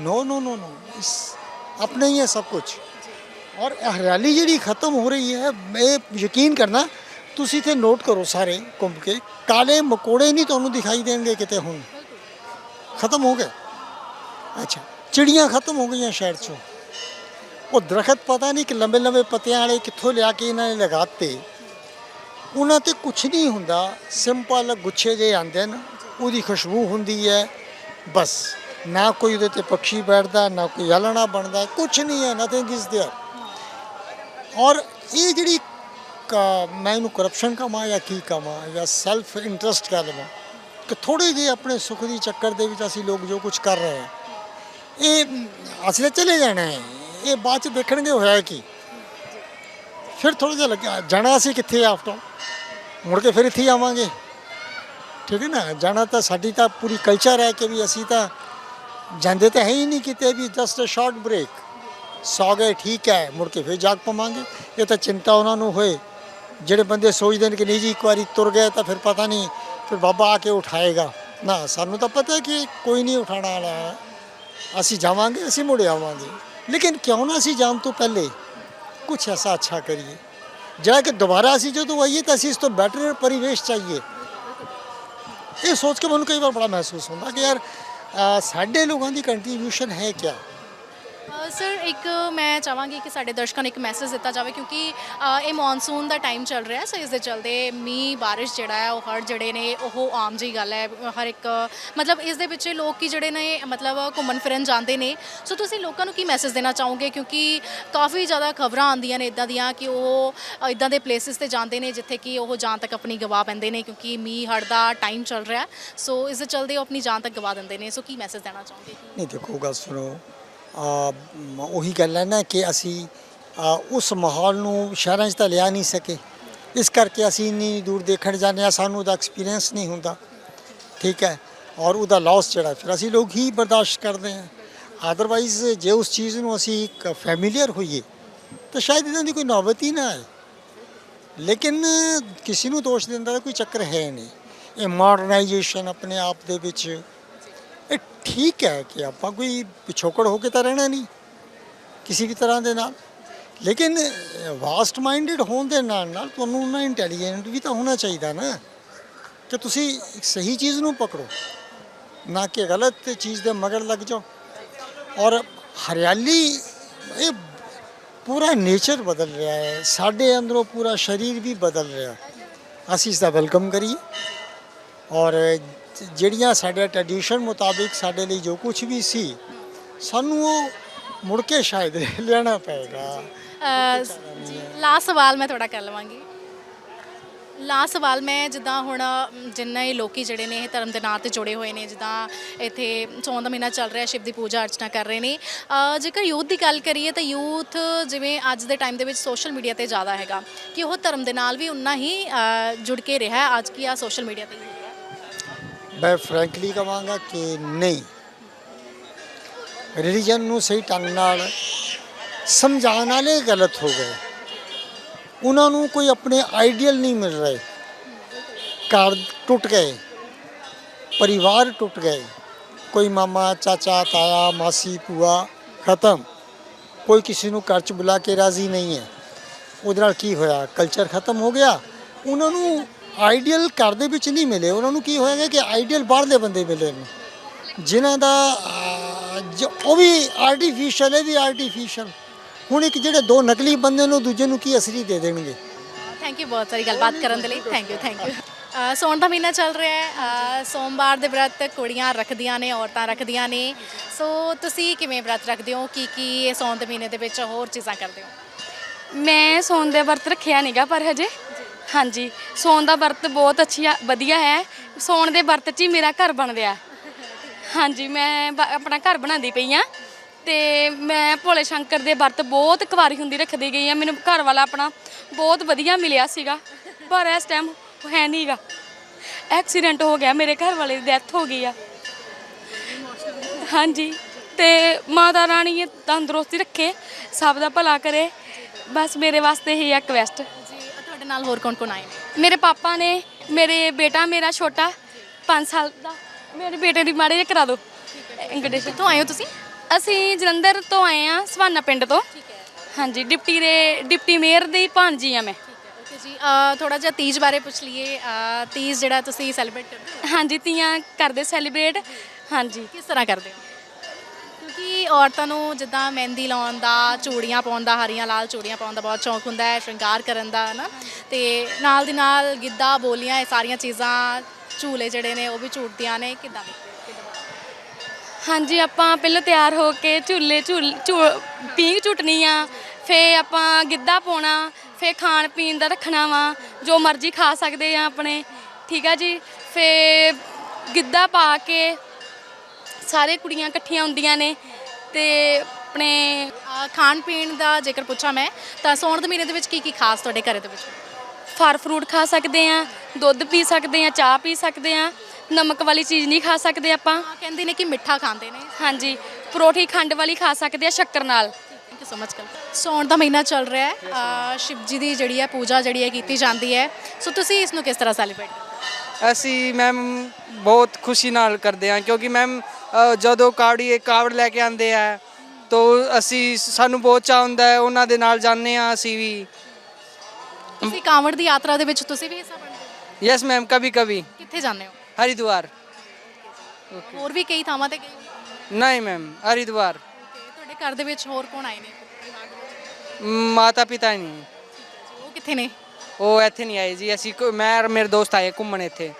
ਨੋ ਨੋ ਨੋ ਨੋ ਇਸ ਆਪਣਾ ਹੀ ਹੈ ਸਭ ਕੁਝ ਔਰ ਇਹ ਹਰਿਆਲੀ ਜਿਹੜੀ ਖਤਮ ਹੋ ਰਹੀ ਹੈ ਇਹ ਯਕੀਨ ਕਰਨਾ, ਤੁਸੀਂ ਤੇ ਨੋਟ ਕਰੋ ਸਾਰੇ ਘੁੰਮ ਕੇ। ਕਾਲੇ ਮਕੋੜੇ ਨਹੀਂ ਤੁਹਾਨੂੰ ਦਿਖਾਈ ਦੇਣਗੇ ਕਿਤੇ ਹੁਣ। ਖਤਮ ਹੋ ਗਏ। ਅੱਛਾ ਚਿੜੀਆਂ ਖਤਮ ਹੋ ਗਈਆਂ ਸ਼ਹਿਰ ਚੋਂ ਉਹ ਦਰਖਤ ਪਤਾ ਨਹੀਂ ਕਿ ਲੰਬੇ ਲੰਬੇ ਪੱਤਿਆਂ ਵਾਲੇ ਕਿੱਥੋਂ ਲਿਆ ਕੇ ਇਹਨਾਂ ਨੇ ਲਗਾਤੇ ਉਹਨਾਂ ਤੇ ਕੁਝ ਨਹੀਂ ਹੁੰਦਾ ਸਿੰਪਲ ਗੁੱਛੇ ਜੇ ਆਉਂਦੇ ਨੇ ਉਹਦੀ ਖੁਸ਼ਬੂ ਹੁੰਦੀ ਹੈ ਬਸ ਨਾ ਕੋਈ ਉਹਦੇ ਤੇ ਪੰਛੀ ਬੈਠਦਾ ਨਾ ਕੋਈ ਹਲਣਾ ਬਣਦਾ ਕੁਝ ਨਹੀਂ ਹੈ ਨਥਿੰਗ ਇਜ਼ देयर ਔਰ ਇਹ ਜਿਹੜੀ ਕ- ਮੈਂ ਇਹਨੂੰ ਕਰਪਸ਼ਨ ਕਮਾ ਜਾਂ ਕੀ ਕਮਾ ਜਾਂ ਸੈਲਫ ਇੰਟਰਸਟ ਕਰ ਲਵਾਂ ਕਿ ਥੋੜੇ ਜਿਹੇ ਆਪਣੇ ਸੁੱਖ ਦੀ ਚੱਕਰ ਦੇ ਵਿੱਚ ਅਸੀਂ ਲੋਕ ਜੋ ਕੁਝ ਕਰ ਰਹੇ ਹਾਂ ਇਹ ਅਸੀਂ ਤਾਂ ਚਲੇ ਜਾਣਾ ਹੈ। ਇਹ ਬਾਅਦ ਚ ਦੇਖਣਗੇ ਹੋਇਆ ਕੀ। ਫਿਰ ਥੋੜਾ ਜਿਹਾ ਲੱਗਿਆ, ਜਾਣਾ ਅਸੀਂ ਕਿੱਥੇ ਆਫਟਰ ਮੁੜ ਕੇ ਫਿਰ ਇੱਥੇ ਹੀ ਆਵਾਂਗੇ। ਠੀਕ ਹੈ ਨਾ? ਜਾਣਾ ਤਾਂ ਸਾਡੀ ਤਾਂ ਪੂਰੀ ਕਲਚਰ ਹੈ ਕਿ ਵੀ ਅਸੀਂ ਤਾਂ ਜਾਂਦੇ ਤਾਂ ਹੈ ਹੀ ਨਹੀਂ ਕਿਤੇ ਵੀ ਜਸਟ ਅ ਸ਼ਾਰਟ ਬ੍ਰੇਕ ਸੌ ਗਏ, ਠੀਕ ਹੈ, ਮੁੜ ਕੇ ਫਿਰ ਜਾਗ ਪਵਾਂਗੇ। ਇਹ ਤਾਂ ਚਿੰਤਾ ਉਹਨਾਂ ਨੂੰ ਹੋਏ। ਜਿਹੜੇ ਬੰਦੇ ਸੋਚਦੇ ਨੇ ਕਿ ਨਹੀਂ ਜੀ, ਇੱਕ ਵਾਰੀ ਤੁਰ ਗਏ ਤਾਂ ਫਿਰ ਪਤਾ ਨਹੀਂ, ਫਿਰ ਬਾਬਾ ਆ ਕੇ ਉਠਾਏਗਾ। ਨਾ, ਸਾਨੂੰ ਤਾਂ ਪਤਾ ਕਿ ਕੋਈ ਨਹੀਂ ਉਠਾਉਣ ਵਾਲਾ ਅਸੀਂ ਜਾਵਾਂਗੇ, ਅਸੀਂ ਮੁੜ ਆਵਾਂਗੇ। ਲੇਕਿਨ ਕਿਉਂ ਨਾ ਅਸੀਂ ਜਾਣ ਤੋਂ ਪਹਿਲੇ ਕੁਝ ਐਸਾ ਅੱਛਾ ਕਰੀਏ। ਜਿਹੜਾ ਕਿ ਦੁਬਾਰਾ ਅਸੀਂ ਜਦੋਂ ਆਈਏ ਤਾਂ ਅਸੀਂ ਇਸ ਤੋਂ ਬੈਟਰ ਪਰਿਵੇਸ਼ ਚਾਹੀਏ। ਇਹ ਸੋਚ ਕੇ ਮੈਨੂੰ ਕਈ ਵਾਰ ਬੜਾ ਮਹਿਸੂਸ ਹੁੰਦਾ ਕਿ ਯਾਰ ਸਾਡੇ ਲੋਕਾਂ ਦੀ ਕੰਟਰੀਬਿਊਸ਼ਨ ਹੈ ਕਿਆ? ਸਰ ਇੱਕ ਮੈਂ ਚਾਹਾਂਗੀ ਕਿ ਸਾਡੇ ਦਰਸ਼ਕਾਂ ਨੂੰ ਇੱਕ ਮੈਸੇਜ ਦਿੱਤਾ ਜਾਵੇ ਕਿਉਂਕਿ ਅ, ਇਹ ਮੌਨਸੂਨ ਦਾ ਟਾਈਮ ਚੱਲ ਰਿਹਾ ਸੋ ਇਸ ਦੇ ਚਲਦੇ ਮੀਂਹ ਬਾਰਿਸ਼ ਜਿਹੜਾ ਹੈ ਉਹ ਹੜ ਜਿਹੜੇ ਨੇ ਉਹ ਆਮ ਜਿਹੀ ਗੱਲ ਹੈ ਹਰ ਇੱਕ ਮਤਲਬ ਇਸ ਦੇ ਪਿੱਛੇ ਲੋਕ ਕੀ ਜਿਹੜੇ ਨੇ ਮਤਲਬ ਘੁੰਮਣ ਫਿਰਨ ਜਾਂਦੇ ਨੇ। ਸੋ ਤੁਸੀਂ ਲੋਕਾਂ ਨੂੰ ਕੀ ਮੈਸੇਜ ਦੇਣਾ ਚਾਹੋਗੇ? ਕਿਉਂਕਿ ਕਾਫੀ ਜ਼ਿਆਦਾ ਖਬਰਾਂ ਆਉਂਦੀਆਂ ਨੇ ਇਦਾਂ ਦੀਆਂ ਕਿ ਉਹ ਇਦਾਂ ਦੇ ਪਲੇਸਿਸ ਤੇ ਜਾਂਦੇ ਨੇ ਜਿੱਥੇ ਕਿ ਉਹ ਜਾਨ ਤੱਕ ਆਪਣੀ ਗਵਾ ਪੈਂਦੇ ਨੇ ਕਿਉਂਕਿ ਮੀਂਹ ਹੜ ਦਾ ਟਾਈਮ ਚੱਲ ਰਿਹਾ ਸੋ ਇਸ ਦੇ ਚਲਦੇ ਉਹ ਆਪਣੀ ਜਾਨ ਤੱਕ ਗਵਾ ਦਿੰਦੇ ਨੇ। ਸੋ ਕੀ ਮੈਸੇਜ ਦੇਣਾ ਚਾਹੋਗੇ? ਨਹੀਂ ਦੇਖੋ ਗੱਲ ਸੁਣੋ। ਉਹੀ ਗੱਲ ਹੈ ਨਾ ਕਿ ਅਸੀਂ ਉਸ ਮਾਹੌਲ ਨੂੰ ਸ਼ਹਿਰਾਂ 'ਚ ਤਾਂ ਲਿਆ ਨਹੀਂ ਸਕੇ। ਇਸ ਕਰਕੇ ਅਸੀਂ ਇੰਨੀ ਦੂਰ ਦੇਖਣ ਜਾਂਦੇ ਹਾਂ, ਸਾਨੂੰ ਉਹਦਾ ਐਕਸਪੀਰੀਅੰਸ ਨਹੀਂ ਹੁੰਦਾ। ਠੀਕ ਹੈ, ਔਰ ਉਹਦਾ ਲਾਸ ਜਿਹੜਾ, ਫਿਰ ਅਸੀਂ ਲੋਕ ਹੀ ਬਰਦਾਸ਼ਤ ਕਰਦੇ ਹਾਂ। ਆਦਰਵਾਈਜ਼ ਜੇ ਉਸ ਚੀਜ਼ ਨੂੰ ਅਸੀਂ ਇੱਕ ਫੈਮਿਲੀਅਰ ਹੋਈਏ, ਤਾਂ ਸ਼ਾਇਦ ਇਹਨਾਂ ਦੀ ਕੋਈ ਨੌਬਤ ਹੀ ਨਾ ਆਏ। ਲੇਕਿਨ ਕਿਸੇ ਨੂੰ ਦੋਸ਼ ਦੇਣ ਦਾ ਕੋਈ ਚੱਕਰ ਹੈ ਨਹੀਂ। ਇਹ ਮਾਡਰਨਾਈਜੇਸ਼ਨ ਆਪਣੇ ਆਪ ਦੇ ਵਿੱਚ ਇਹ ਠੀਕ ਹੈ ਕਿ ਆਪਾਂ ਕੋਈ ਪਿਛੋਕੜ ਹੋ ਕੇ ਤਾਂ ਰਹਿਣਾ ਨਹੀਂ, ਕਿਸੇ ਵੀ ਤਰ੍ਹਾਂ ਦੇ ਨਾਲ। ਲੇਕਿਨ ਵਾਸਟ ਮਾਈਂਡਡ ਹੋਣ ਦੇ ਨਾਲ ਨਾਲ ਤੁਹਾਨੂੰ ਨਾ ਇੰਟੈਲੀਜੈਂਟ ਵੀ ਤਾਂ ਹੋਣਾ ਚਾਹੀਦਾ ਨਾ। ਕਿ ਤੁਸੀਂ ਸਹੀ ਚੀਜ਼ ਨੂੰ ਪਕੜੋ, ਨਾ ਕਿ ਗਲਤ ਚੀਜ਼ ਦੇ ਮਗਰ ਲੱਗ ਜਾਓ। ਔਰ ਹਰਿਆਲੀ, ਇਹ ਪੂਰਾ ਨੇਚਰ ਬਦਲ ਰਿਹਾ ਹੈ, ਸਾਡੇ ਅੰਦਰੋਂ ਪੂਰਾ ਸਰੀਰ ਵੀ ਬਦਲ ਰਿਹਾ। ਅਸੀਂ ਇਸ ਦਾ ਵੈਲਕਮ ਕਰੀਏ। ਔਰ ਜਿਹੜੀਆਂ ਸਾਡੇ ਟ੍ਰੈਡੀਸ਼ਨ ਮੁਤਾਬਿਕ ਸਾਡੇ ਲਈ ਜੋ ਕੁਝ ਵੀ ਸੀ, ਸਾਨੂੰ ਉਹ ਮੁੜ ਕੇ ਸ਼ਾਇਦ <laughs> ਲੈਣਾ ਪਏਗਾ। ਜੀ ਲਾਸਟ ਸਵਾਲ ਮੈਂ ਤੁਹਾਡਾ ਕਰ ਲਵਾਂਗੀ। ਲਾਸਟ ਸਵਾਲ ਮੈਂ ਜਿੱਦਾਂ ਹੁਣ, ਜਿੰਨਾ ਹੀ ਲੋਕੀ ਜਿਹੜੇ ਨੇ ਇਹ ਧਰਮ ਦੇ ਨਾਂ ਤੇ ਜੁੜੇ ਹੋਏ ਨੇ, ਜਿੱਦਾਂ ਇੱਥੇ ਸੌਣ ਦਾ ਮਹੀਨਾ ਚੱਲ ਰਿਹਾ, ਸ਼ਿਵ ਦੀ ਪੂਜਾ ਅਰਚਨਾ ਕਰ ਰਹੇ ਨੇ। ਜੇਕਰ ਯੂਥ ਦੀ ਗੱਲ ਕਰੀਏ ਤਾਂ ਯੂਥ ਜਿਵੇਂ ਅੱਜ ਦੇ ਟਾਈਮ ਦੇ ਵਿੱਚ ਸੋਸ਼ਲ ਮੀਡੀਆ ਤੇ ਜ਼ਿਆਦਾ ਹੈਗਾ, ਕਿ ਉਹ ਧਰਮ ਦੇ ਨਾਲ ਵੀ ਉਨਾ ਹੀ ਜੁੜ ਕੇ ਰਿਹਾ, ਅੱਜ ਕੀ ਆ ਸੋਸ਼ਲ ਮੀਡੀਆ ਤੇ? ਮੈਂ ਫਰੈਂਕਲੀ ਕਹਾਂਗਾ ਕਿ ਨਹੀਂ। ਰਿਲੀਜਨ ਨੂੰ ਸਹੀ ਢੰਗ ਨਾਲ ਸਮਝਾਉਣ ਵਾਲੇ ਗਲਤ ਹੋ ਗਏ। ਉਹਨਾਂ ਨੂੰ ਕੋਈ ਆਪਣੇ ਆਈਡੀਅਲ ਨਹੀਂ ਮਿਲ ਰਹੇ। ਘਰ ਟੁੱਟ ਗਏ, ਪਰਿਵਾਰ ਟੁੱਟ ਗਏ, ਕੋਈ ਮਾਮਾ, ਚਾਚਾ, ਤਾਇਆ, ਮਾਸੀ, ਭੂਆ, ਖਤਮ। ਕੋਈ ਕਿਸੇ ਨੂੰ ਘਰ ਚ ਬੁਲਾ ਕੇ ਰਾਜ਼ੀ ਨਹੀਂ ਹੈ। ਉਹਦੇ ਨਾਲ ਕੀ ਹੋਇਆ? ਕਲਚਰ ਖਤਮ ਹੋ ਗਿਆ। ਉਹਨਾਂ ਨੂੰ ਆਈਡੀਅਲ ਘਰ ਦੇ ਵਿੱਚ ਨਹੀਂ ਮਿਲੇ। ਉਹਨਾਂ ਨੂੰ ਕੀ ਹੋਏਗਾ ਕਿ ਆਈਡੀਅਲ ਬਾਹਰ ਦੇ ਬੰਦੇ ਮਿਲੇ ਨੇ ਜਿਨ੍ਹਾਂ ਦਾ ਉਹ ਵੀ ਆਰਟੀਫੀਸ਼ੀਅਲ ਹੈ ਵੀ ਆਰਟੀਫੀਸ਼ੀਅਲ ਹੁਣ ਇੱਕ ਜਿਹੜੇ ਦੋ ਨਕਲੀ ਬੰਦੇ ਨੂੰ ਦੂਜੇ ਨੂੰ ਕੀ ਅਸਲੀ ਦੇ ਦੇਣਗੇ? ਥੈਂਕ ਯੂ ਬਹੁਤ ਸਾਰੀ ਗੱਲਬਾਤ ਕਰਨ ਦੇ ਲਈ। ਥੈਂਕ ਯੂ ਥੈਂਕ ਯੂ ਸੌਣ ਦਾ ਮਹੀਨਾ ਚੱਲ ਰਿਹਾ ਹੈ। ਸੋਮਵਾਰ ਦੇ ਵਰਤ ਕੁੜੀਆਂ ਰੱਖਦੀਆਂ ਨੇ ਔਰਤਾਂ ਰੱਖਦੀਆਂ ਨੇ। ਸੋ ਤੁਸੀਂ ਕਿਵੇਂ ਵਰਤ ਰੱਖਦੇ ਹੋ? ਕੀ ਕੀ ਇਹ ਸੌਣ ਦੇ ਮਹੀਨੇ ਦੇ ਵਿੱਚ ਹੋਰ ਚੀਜ਼ਾਂ ਕਰਦੇ ਹੋ? ਮੈਂ ਸੌਣ ਦੇ ਵਰਤ ਰੱਖਿਆ ਨਹੀਂਗਾ ਪਰ ਹਜੇ ਹਾਂਜੀ, ਸੌਣ ਦਾ ਵਰਤ ਬਹੁਤ ਅੱਛੀ ਵਧੀਆ ਹੈ। ਸੌਣ ਦੇ ਵਰਤ 'ਚ ਹੀ ਮੇਰਾ ਘਰ ਬਣ ਰਿਹਾ। ਹਾਂਜੀ, ਮੈਂ ਬ- ਆਪਣਾ ਘਰ ਬਣਾਉਂਦੀ ਪਈ ਆ ਤੇ ਮੈਂ ਭੋਲੇ ਸ਼ੰਕਰ ਦੇ ਵਰਤ ਬਹੁਤ ਕੁਵਾਰੀ ਹੁੰਦੀ ਰੱਖਦੀ ਗਈ ਆ ਮੈਨੂੰ ਘਰ ਵਾਲਾ ਆਪਣਾ ਬਹੁਤ ਵਧੀਆ ਮਿਲਿਆ ਸੀਗਾ। ਪਰ ਇਸ ਟਾਈਮ ਹੈ ਨਹੀਂਗਾ ਐਕਸੀਡੈਂਟ ਹੋ ਗਿਆ, ਮੇਰੇ ਘਰ ਵਾਲੇ ਦੀ ਡੈਥ ਹੋ ਗਈ ਆ। ਹਾਂਜੀ, ਤੇ ਮਾਤਾ ਰਾਣੀ ਇਹ ਤੰਦਰੁਸਤੀ ਰੱਖੇ, ਸਭ ਦਾ ਭਲਾ ਕਰੇ। ਬਸ ਮੇਰੇ ਵਾਸਤੇ ਹੀ ਆ ਰਿਕਵੈਸਟ ਜੀ ਤੁਹਾਡੇ ਨਾਲ ਹੋਰ ਕੌਣ ਕੌਣ ਆਏ ਨੇ? ਮੇਰੇ ਪਾਪਾ ਨੇ ਮੇਰੇ ਬੇਟਾ ਮੇਰਾ ਛੋਟਾ 5 ਸਾਲ ਦਾ। ਮੇਰੇ ਬੇਟੇ ਦੀ ਮਾੜੇ ਜਿਹਾ ਕਰਾ ਦਿਓ। ਇੰਗਲਿਸ਼ ਕਿੱਥੋਂ ਆਏ ਹੋ ਤੁਸੀਂ? ਅਸੀਂ ਜਲੰਧਰ ਤੋਂ ਆਏ ਆ ਸਵਾਨਾ ਪਿੰਡ ਤੋਂ। ਹਾਂਜੀ ਡਿਪਟੀ ਦੇ ਡਿਪਟੀ ਮੇਅਰ ਦੀ ਭਾਣਜੀ ਆ ਮੈਂ। ਓਕੇ ਜੀ ਥੋੜਾ ਜਿਹਾ ਤੀਜ ਬਾਰੇ ਪੁੱਛ ਲਈਏ। ਤੀਜ ਜਿਹੜਾ ਤੁਸੀਂ ਸੈਲੀਬ੍ਰੇਟ ਕਰਦੇ ਹੋ। ਹਾਂਜੀ ਤੀਆਂ ਕਰਦੇ ਸੈਲੀਬ੍ਰੇਟ। ਹਾਂਜੀ। ਕਿਸ ਤਰ੍ਹਾਂ ਕਰਦੇ ਹੋ? ਕਿਉਂਕਿ ਔਰਤਾਂ ਨੂੰ ਜਿੱਦਾਂ ਮਹਿੰਦੀ ਲਾਉਣ ਦਾ, ਚੂੜੀਆਂ ਪਾਉਣ ਦਾ, ਹਰੀਆਂ ਲਾਲ ਚੂੜੀਆਂ ਪਾਉਣ ਦਾ ਬਹੁਤ ਸ਼ੌਂਕ ਹੁੰਦਾ ਹੈ, ਸ਼ਿੰਗਾਰ ਕਰਨ ਦਾ, ਹਨਾ। ਤੇ ਨਾਲ ਦੀ ਨਾਲ ਗਿੱਧਾ, ਬੋਲੀਆਂ, ਇਹ ਸਾਰੀਆਂ ਚੀਜ਼ਾਂ ਝੂਲੇ ਜਿਹੜੇ ਨੇ ਉਹ ਵੀ ਝੂਟਦੀਆਂ ਨੇ। ਕਿੱਦਾਂ ਹਾਂਜੀ, ਆਪਾਂ ਪਹਿਲਾਂ ਤਿਆਰ ਹੋ ਕੇ ਝੂਲੇ ਝੂਲ, ਝੂ- ਪੀਂਘ ਝੁੱਟਣੀ ਆ ਫੇ ਆਪਾਂ ਗਿੱਧਾ ਪਾਉਣਾ ਫੇ ਖਾਣ ਪੀਣ ਦਾ ਰੱਖਣਾ ਵਾ, ਜੋ ਮਰਜ਼ੀ ਖਾ ਸਕਦੇ ਆ ਆਪਣੇ, ਠੀਕ ਆ ਜੀ? ਫੇ ਗਿੱਧਾ ਪਾ ਕੇ ਸਾਰੇ ਕੁੜੀਆਂ ਇਕੱਠੀਆਂ ਹੁੰਦੀਆਂ ਨੇ ਤੇ ਆਪਣੇ ਖਾਣ ਪੀਣ ਦਾ ਜੇਕਰ ਪੁੱਛਾਂ ਮੈਂ ਤਾਂ ਸੌਣ ਦੇ ਮਹੀਨੇ ਦੇ ਵਿੱਚ ਕੀ ਕੀ ਖਾਸ ਤੁਹਾਡੇ ਘਰੇ ਦੇ ਵਿੱਚ? ਫਲ ਫਰੂਟ ਖਾ ਸਕਦੇ ਆ ਦੁੱਧ ਪੀ ਸਕਦੇ ਆ ਚਾਹ ਪੀ ਸਕਦੇ ਆ ਨਮਕ ਵਾਲੀ ਚੀਜ਼ ਨਹੀਂ ਖਾ ਸਕਦੇ ਆਪਾਂ। ਕਹਿੰਦੇ ਨੇ ਕਿ ਮਿੱਠਾ ਖਾਂਦੇ ਨੇ। ਹਾਂਜੀ ਪਰੋਠੀ ਖੰਡ ਵਾਲੀ ਖਾ ਸਕਦੇ ਆ ਸ਼ੱਕਰ ਨਾਲ। ਥੈਂਕ ਯੂ ਸੋ ਮਚ ਕਲ ਸੌਣ ਦਾ ਮਹੀਨਾ ਚੱਲ ਰਿਹਾ ਹੈ ਸ਼ਿਵ ਜੀ ਦੀ ਜਿਹੜੀ ਹੈ ਪੂਜਾ ਜਿਹੜੀ ਹੈ ਕੀਤੀ ਜਾਂਦੀ ਹੈ। ਸੋ ਤੁਸੀਂ ਇਸ ਨੂੰ ਕਿਸ ਤਰ੍ਹਾਂ ਸੈਲੀਬ੍ਰੇਟ ਅਸੀਂ ਮੈਮ ਬਹੁਤ ਖੁਸ਼ੀ ਨਾਲ ਕਰਦੇ ਹਾਂ ਕਿਉਂਕਿ ਮੈਮ ਜਦੋਂ ਕਾਵੜੀ ਇਹ ਕਾਵੜ ਲੈ ਕੇ ਆਂਦੇ ਆ ਤੋ ਅਸੀਂ ਸਾਨੂੰ ਬਹੁਤ ਚਾਹ ਹੁੰਦਾ ਹੈ ਉਹਨਾਂ ਦੇ ਨਾਲ ਜਾਂਦੇ ਆ ਅਸੀਂ ਵੀ। ਤੁਸੀਂ ਕਾਂਵੜ ਦੀ ਯਾਤਰਾ ਦੇ ਵਿੱਚ ਤੁਸੀਂ ਵੀ ਹਿੱਸਾ ਬਣਦੇ ਹੋ? ਯੈਸ ਮੈਮ ਕਭੀ ਕਭੀ ਕਿੱਥੇ ਜਾਂਦੇ ਹੋ? ਹਰਿਦੁਆਰ। ਹੋਰ ਵੀ ਕਈ ਥਾਵਾਂ ਤੇ ਗਏ ਨਹੀਂ ਮੈਮ ਹਰਿਦੁਆਰ। ਤੁਹਾਡੇ ਘਰ ਦੇ ਵਿੱਚ ਹੋਰ ਕੌਣ ਆਏ ਨੇ? ਮਾਤਾ ਪਿਤਾ ਨਹੀਂ। ਉਹ ਕਿੱਥੇ ਨੇ? ਉਹ ਇੱਥੇ ਨਹੀਂ ਆਏ ਜੀ ਅਸੀਂ ਕੋ- ਮੈਂ ਔਰ ਮੇਰੇ ਦੋਸਤ ਆਏ ਘੁੰਮਣ ਇੱਥੇ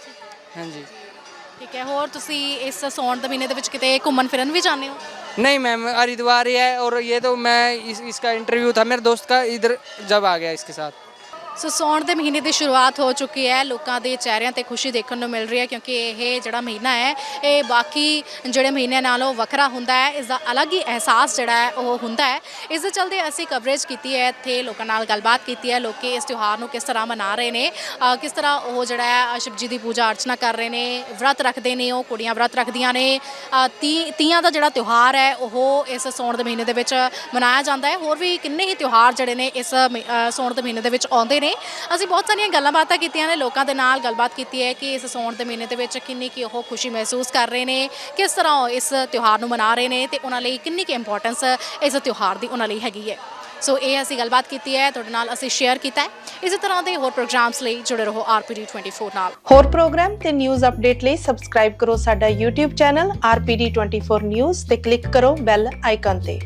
ਹਾਂਜੀ ਠੀਕ ਹੈ ਹੋਰ ਤੁਸੀਂ ਇਸ ਸੌਣ ਦੇ ਮਹੀਨੇ ਦੇ ਵਿੱਚ ਕਿਤੇ ਘੁੰਮਣ ਫਿਰਨ ਵੀ ਜਾਂਦੇ ਹੋ नहीं मैम हरिद्वार ही है और ये तो मैं इस, इसका इंटरव्यू था मेरे दोस्त का इधर जब आ गया इसके साथ ਸੋ ਸੌਣ ਦੇ ਮਹੀਨੇ ਦੀ ਸ਼ੁਰੂਆਤ ਹੋ ਚੁੱਕੀ ਹੈ। ਲੋਕਾਂ ਦੇ ਚਿਹਰਿਆਂ ਤੇ ਖੁਸ਼ੀ ਦੇਖਣ ਨੂੰ ਮਿਲ ਰਹੀ ਹੈ ਕਿਉਂਕਿ ਇਹ ਜਿਹੜਾ ਮਹੀਨਾ ਹੈ ਇਹ ਬਾਕੀ ਜਿਹੜੇ ਮਹੀਨਿਆਂ ਨਾਲੋਂ ਵੱਖਰਾ ਹੁੰਦਾ ਹੈ ਇਸ ਦਾ ਅਲੱਗ ਹੀ ਅਹਿਸਾਸ ਜਿਹੜਾ ਹੈ ਉਹ ਹੁੰਦਾ ਹੈ। ਇਸ ਦੇ ਚਲਦੇ ਅਸੀਂ ਕਵਰੇਜ ਕੀਤੀ ਹੈ ਇੱਥੇ ਲੋਕਾਂ ਨਾਲ ਗੱਲਬਾਤ ਕੀਤੀ ਹੈ। ਲੋਕੀ ਇਸ ਤਿਉਹਾਰ ਨੂੰ ਕਿਸ ਤਰ੍ਹਾਂ ਮਨਾ ਰਹੇ ਨੇ ਅ, ਕਿਸ ਤਰ੍ਹਾਂ ਉਹ ਜਿਹੜਾ ਹੈ ਸ਼ਿਵ ਦੀ ਪੂਜਾ ਅਰਚਨਾ ਕਰ ਰਹੇ ਨੇ ਵਰਤ ਰੱਖਦੇ ਨੇ ਉਹ ਕੁੜੀਆਂ ਵਰਤ ਰੱਖਦੀਆਂ ਨੇ। ਅ, ਤੀ ਤੀਆਂ ਦਾ ਜਿਹੜਾ ਤਿਉਹਾਰ ਹੈ ਉਹ ਇਸ ਸੌਣ ਦੇ ਮਹੀਨੇ ਦੇ ਵਿੱਚ ਮਨਾਇਆ ਜਾਂਦਾ ਹੈ। ਹੋਰ ਵੀ ਕਿੰਨੇ ਹੀ ਤਿਉਹਾਰ ਜਿਹੜੇ ਨੇ ਇਸ ਮਹੀ- ਅ, ਸੌਣ ਦੇ ਮਹੀਨੇ ਦੇ ਵਿੱਚ ਆਉਂਦੇ ਨੇ ਅਸੀਂ ਬਹੁਤ ਸਾਰੀਆਂ ਗੱਲਾਂ ਬਾਤਾਂ ਕੀਤੀਆਂ ਨੇ, ਲੋਕਾਂ ਦੇ ਨਾਲ ਗੱਲਬਾਤ ਕੀਤੀ ਹੈ ਕਿ ਇਸ ਸੌਣ ਦੇ ਮਹੀਨੇ ਦੇ ਵਿੱਚ ਕਿੰਨੀ ਕੀ ਉਹ ਖੁਸ਼ੀ ਮਹਿਸੂਸ ਕਰ ਰਹੇ ਨੇ, ਕਿਸ ਤਰ੍ਹਾਂ ਉਹ ਇਸ ਤਿਉਹਾਰ ਨੂੰ ਮਨਾ ਰਹੇ ਨੇ ਤੇ ਉਹਨਾਂ ਲਈ ਕਿੰਨੀ ਕੀ ਇੰਪੋਰਟੈਂਸ ਇਸ ਤਿਉਹਾਰ ਦੀ ਉਹਨਾਂ ਲਈ ਹੈਗੀ ਹੈ। ਸੋ ਇਹ ਅਸੀਂ ਗੱਲਬਾਤ ਕੀਤੀ ਹੈ, ਤੁਹਾਡੇ ਨਾਲ ਅਸੀਂ ਸ਼ੇਅਰ ਕੀਤਾ ਹੈ। ਇਸੇ ਤਰ੍ਹਾਂ ਦੇ ਹੋਰ ਪ੍ਰੋਗਰਾਮਸ ਲਈ ਜੁੜੇ ਰਹੋ ਆਰਪੀਡੀ 24 ਨਾਲ। ਹੋਰ ਪ੍ਰੋਗਰਾਮ ਤੇ ਨਿਊਜ਼ ਅਪਡੇਟ ਲਈ ਸਬਸਕ੍ਰਾਈਬ ਕਰੋ ਸਾਡਾ YouTube ਚੈਨਲ RPD24 ਨਿਊਜ਼ ਤੇ ਕਲਿੱਕ ਕਰੋ ਬੈਲ ਆਈਕਨ ਤੇ।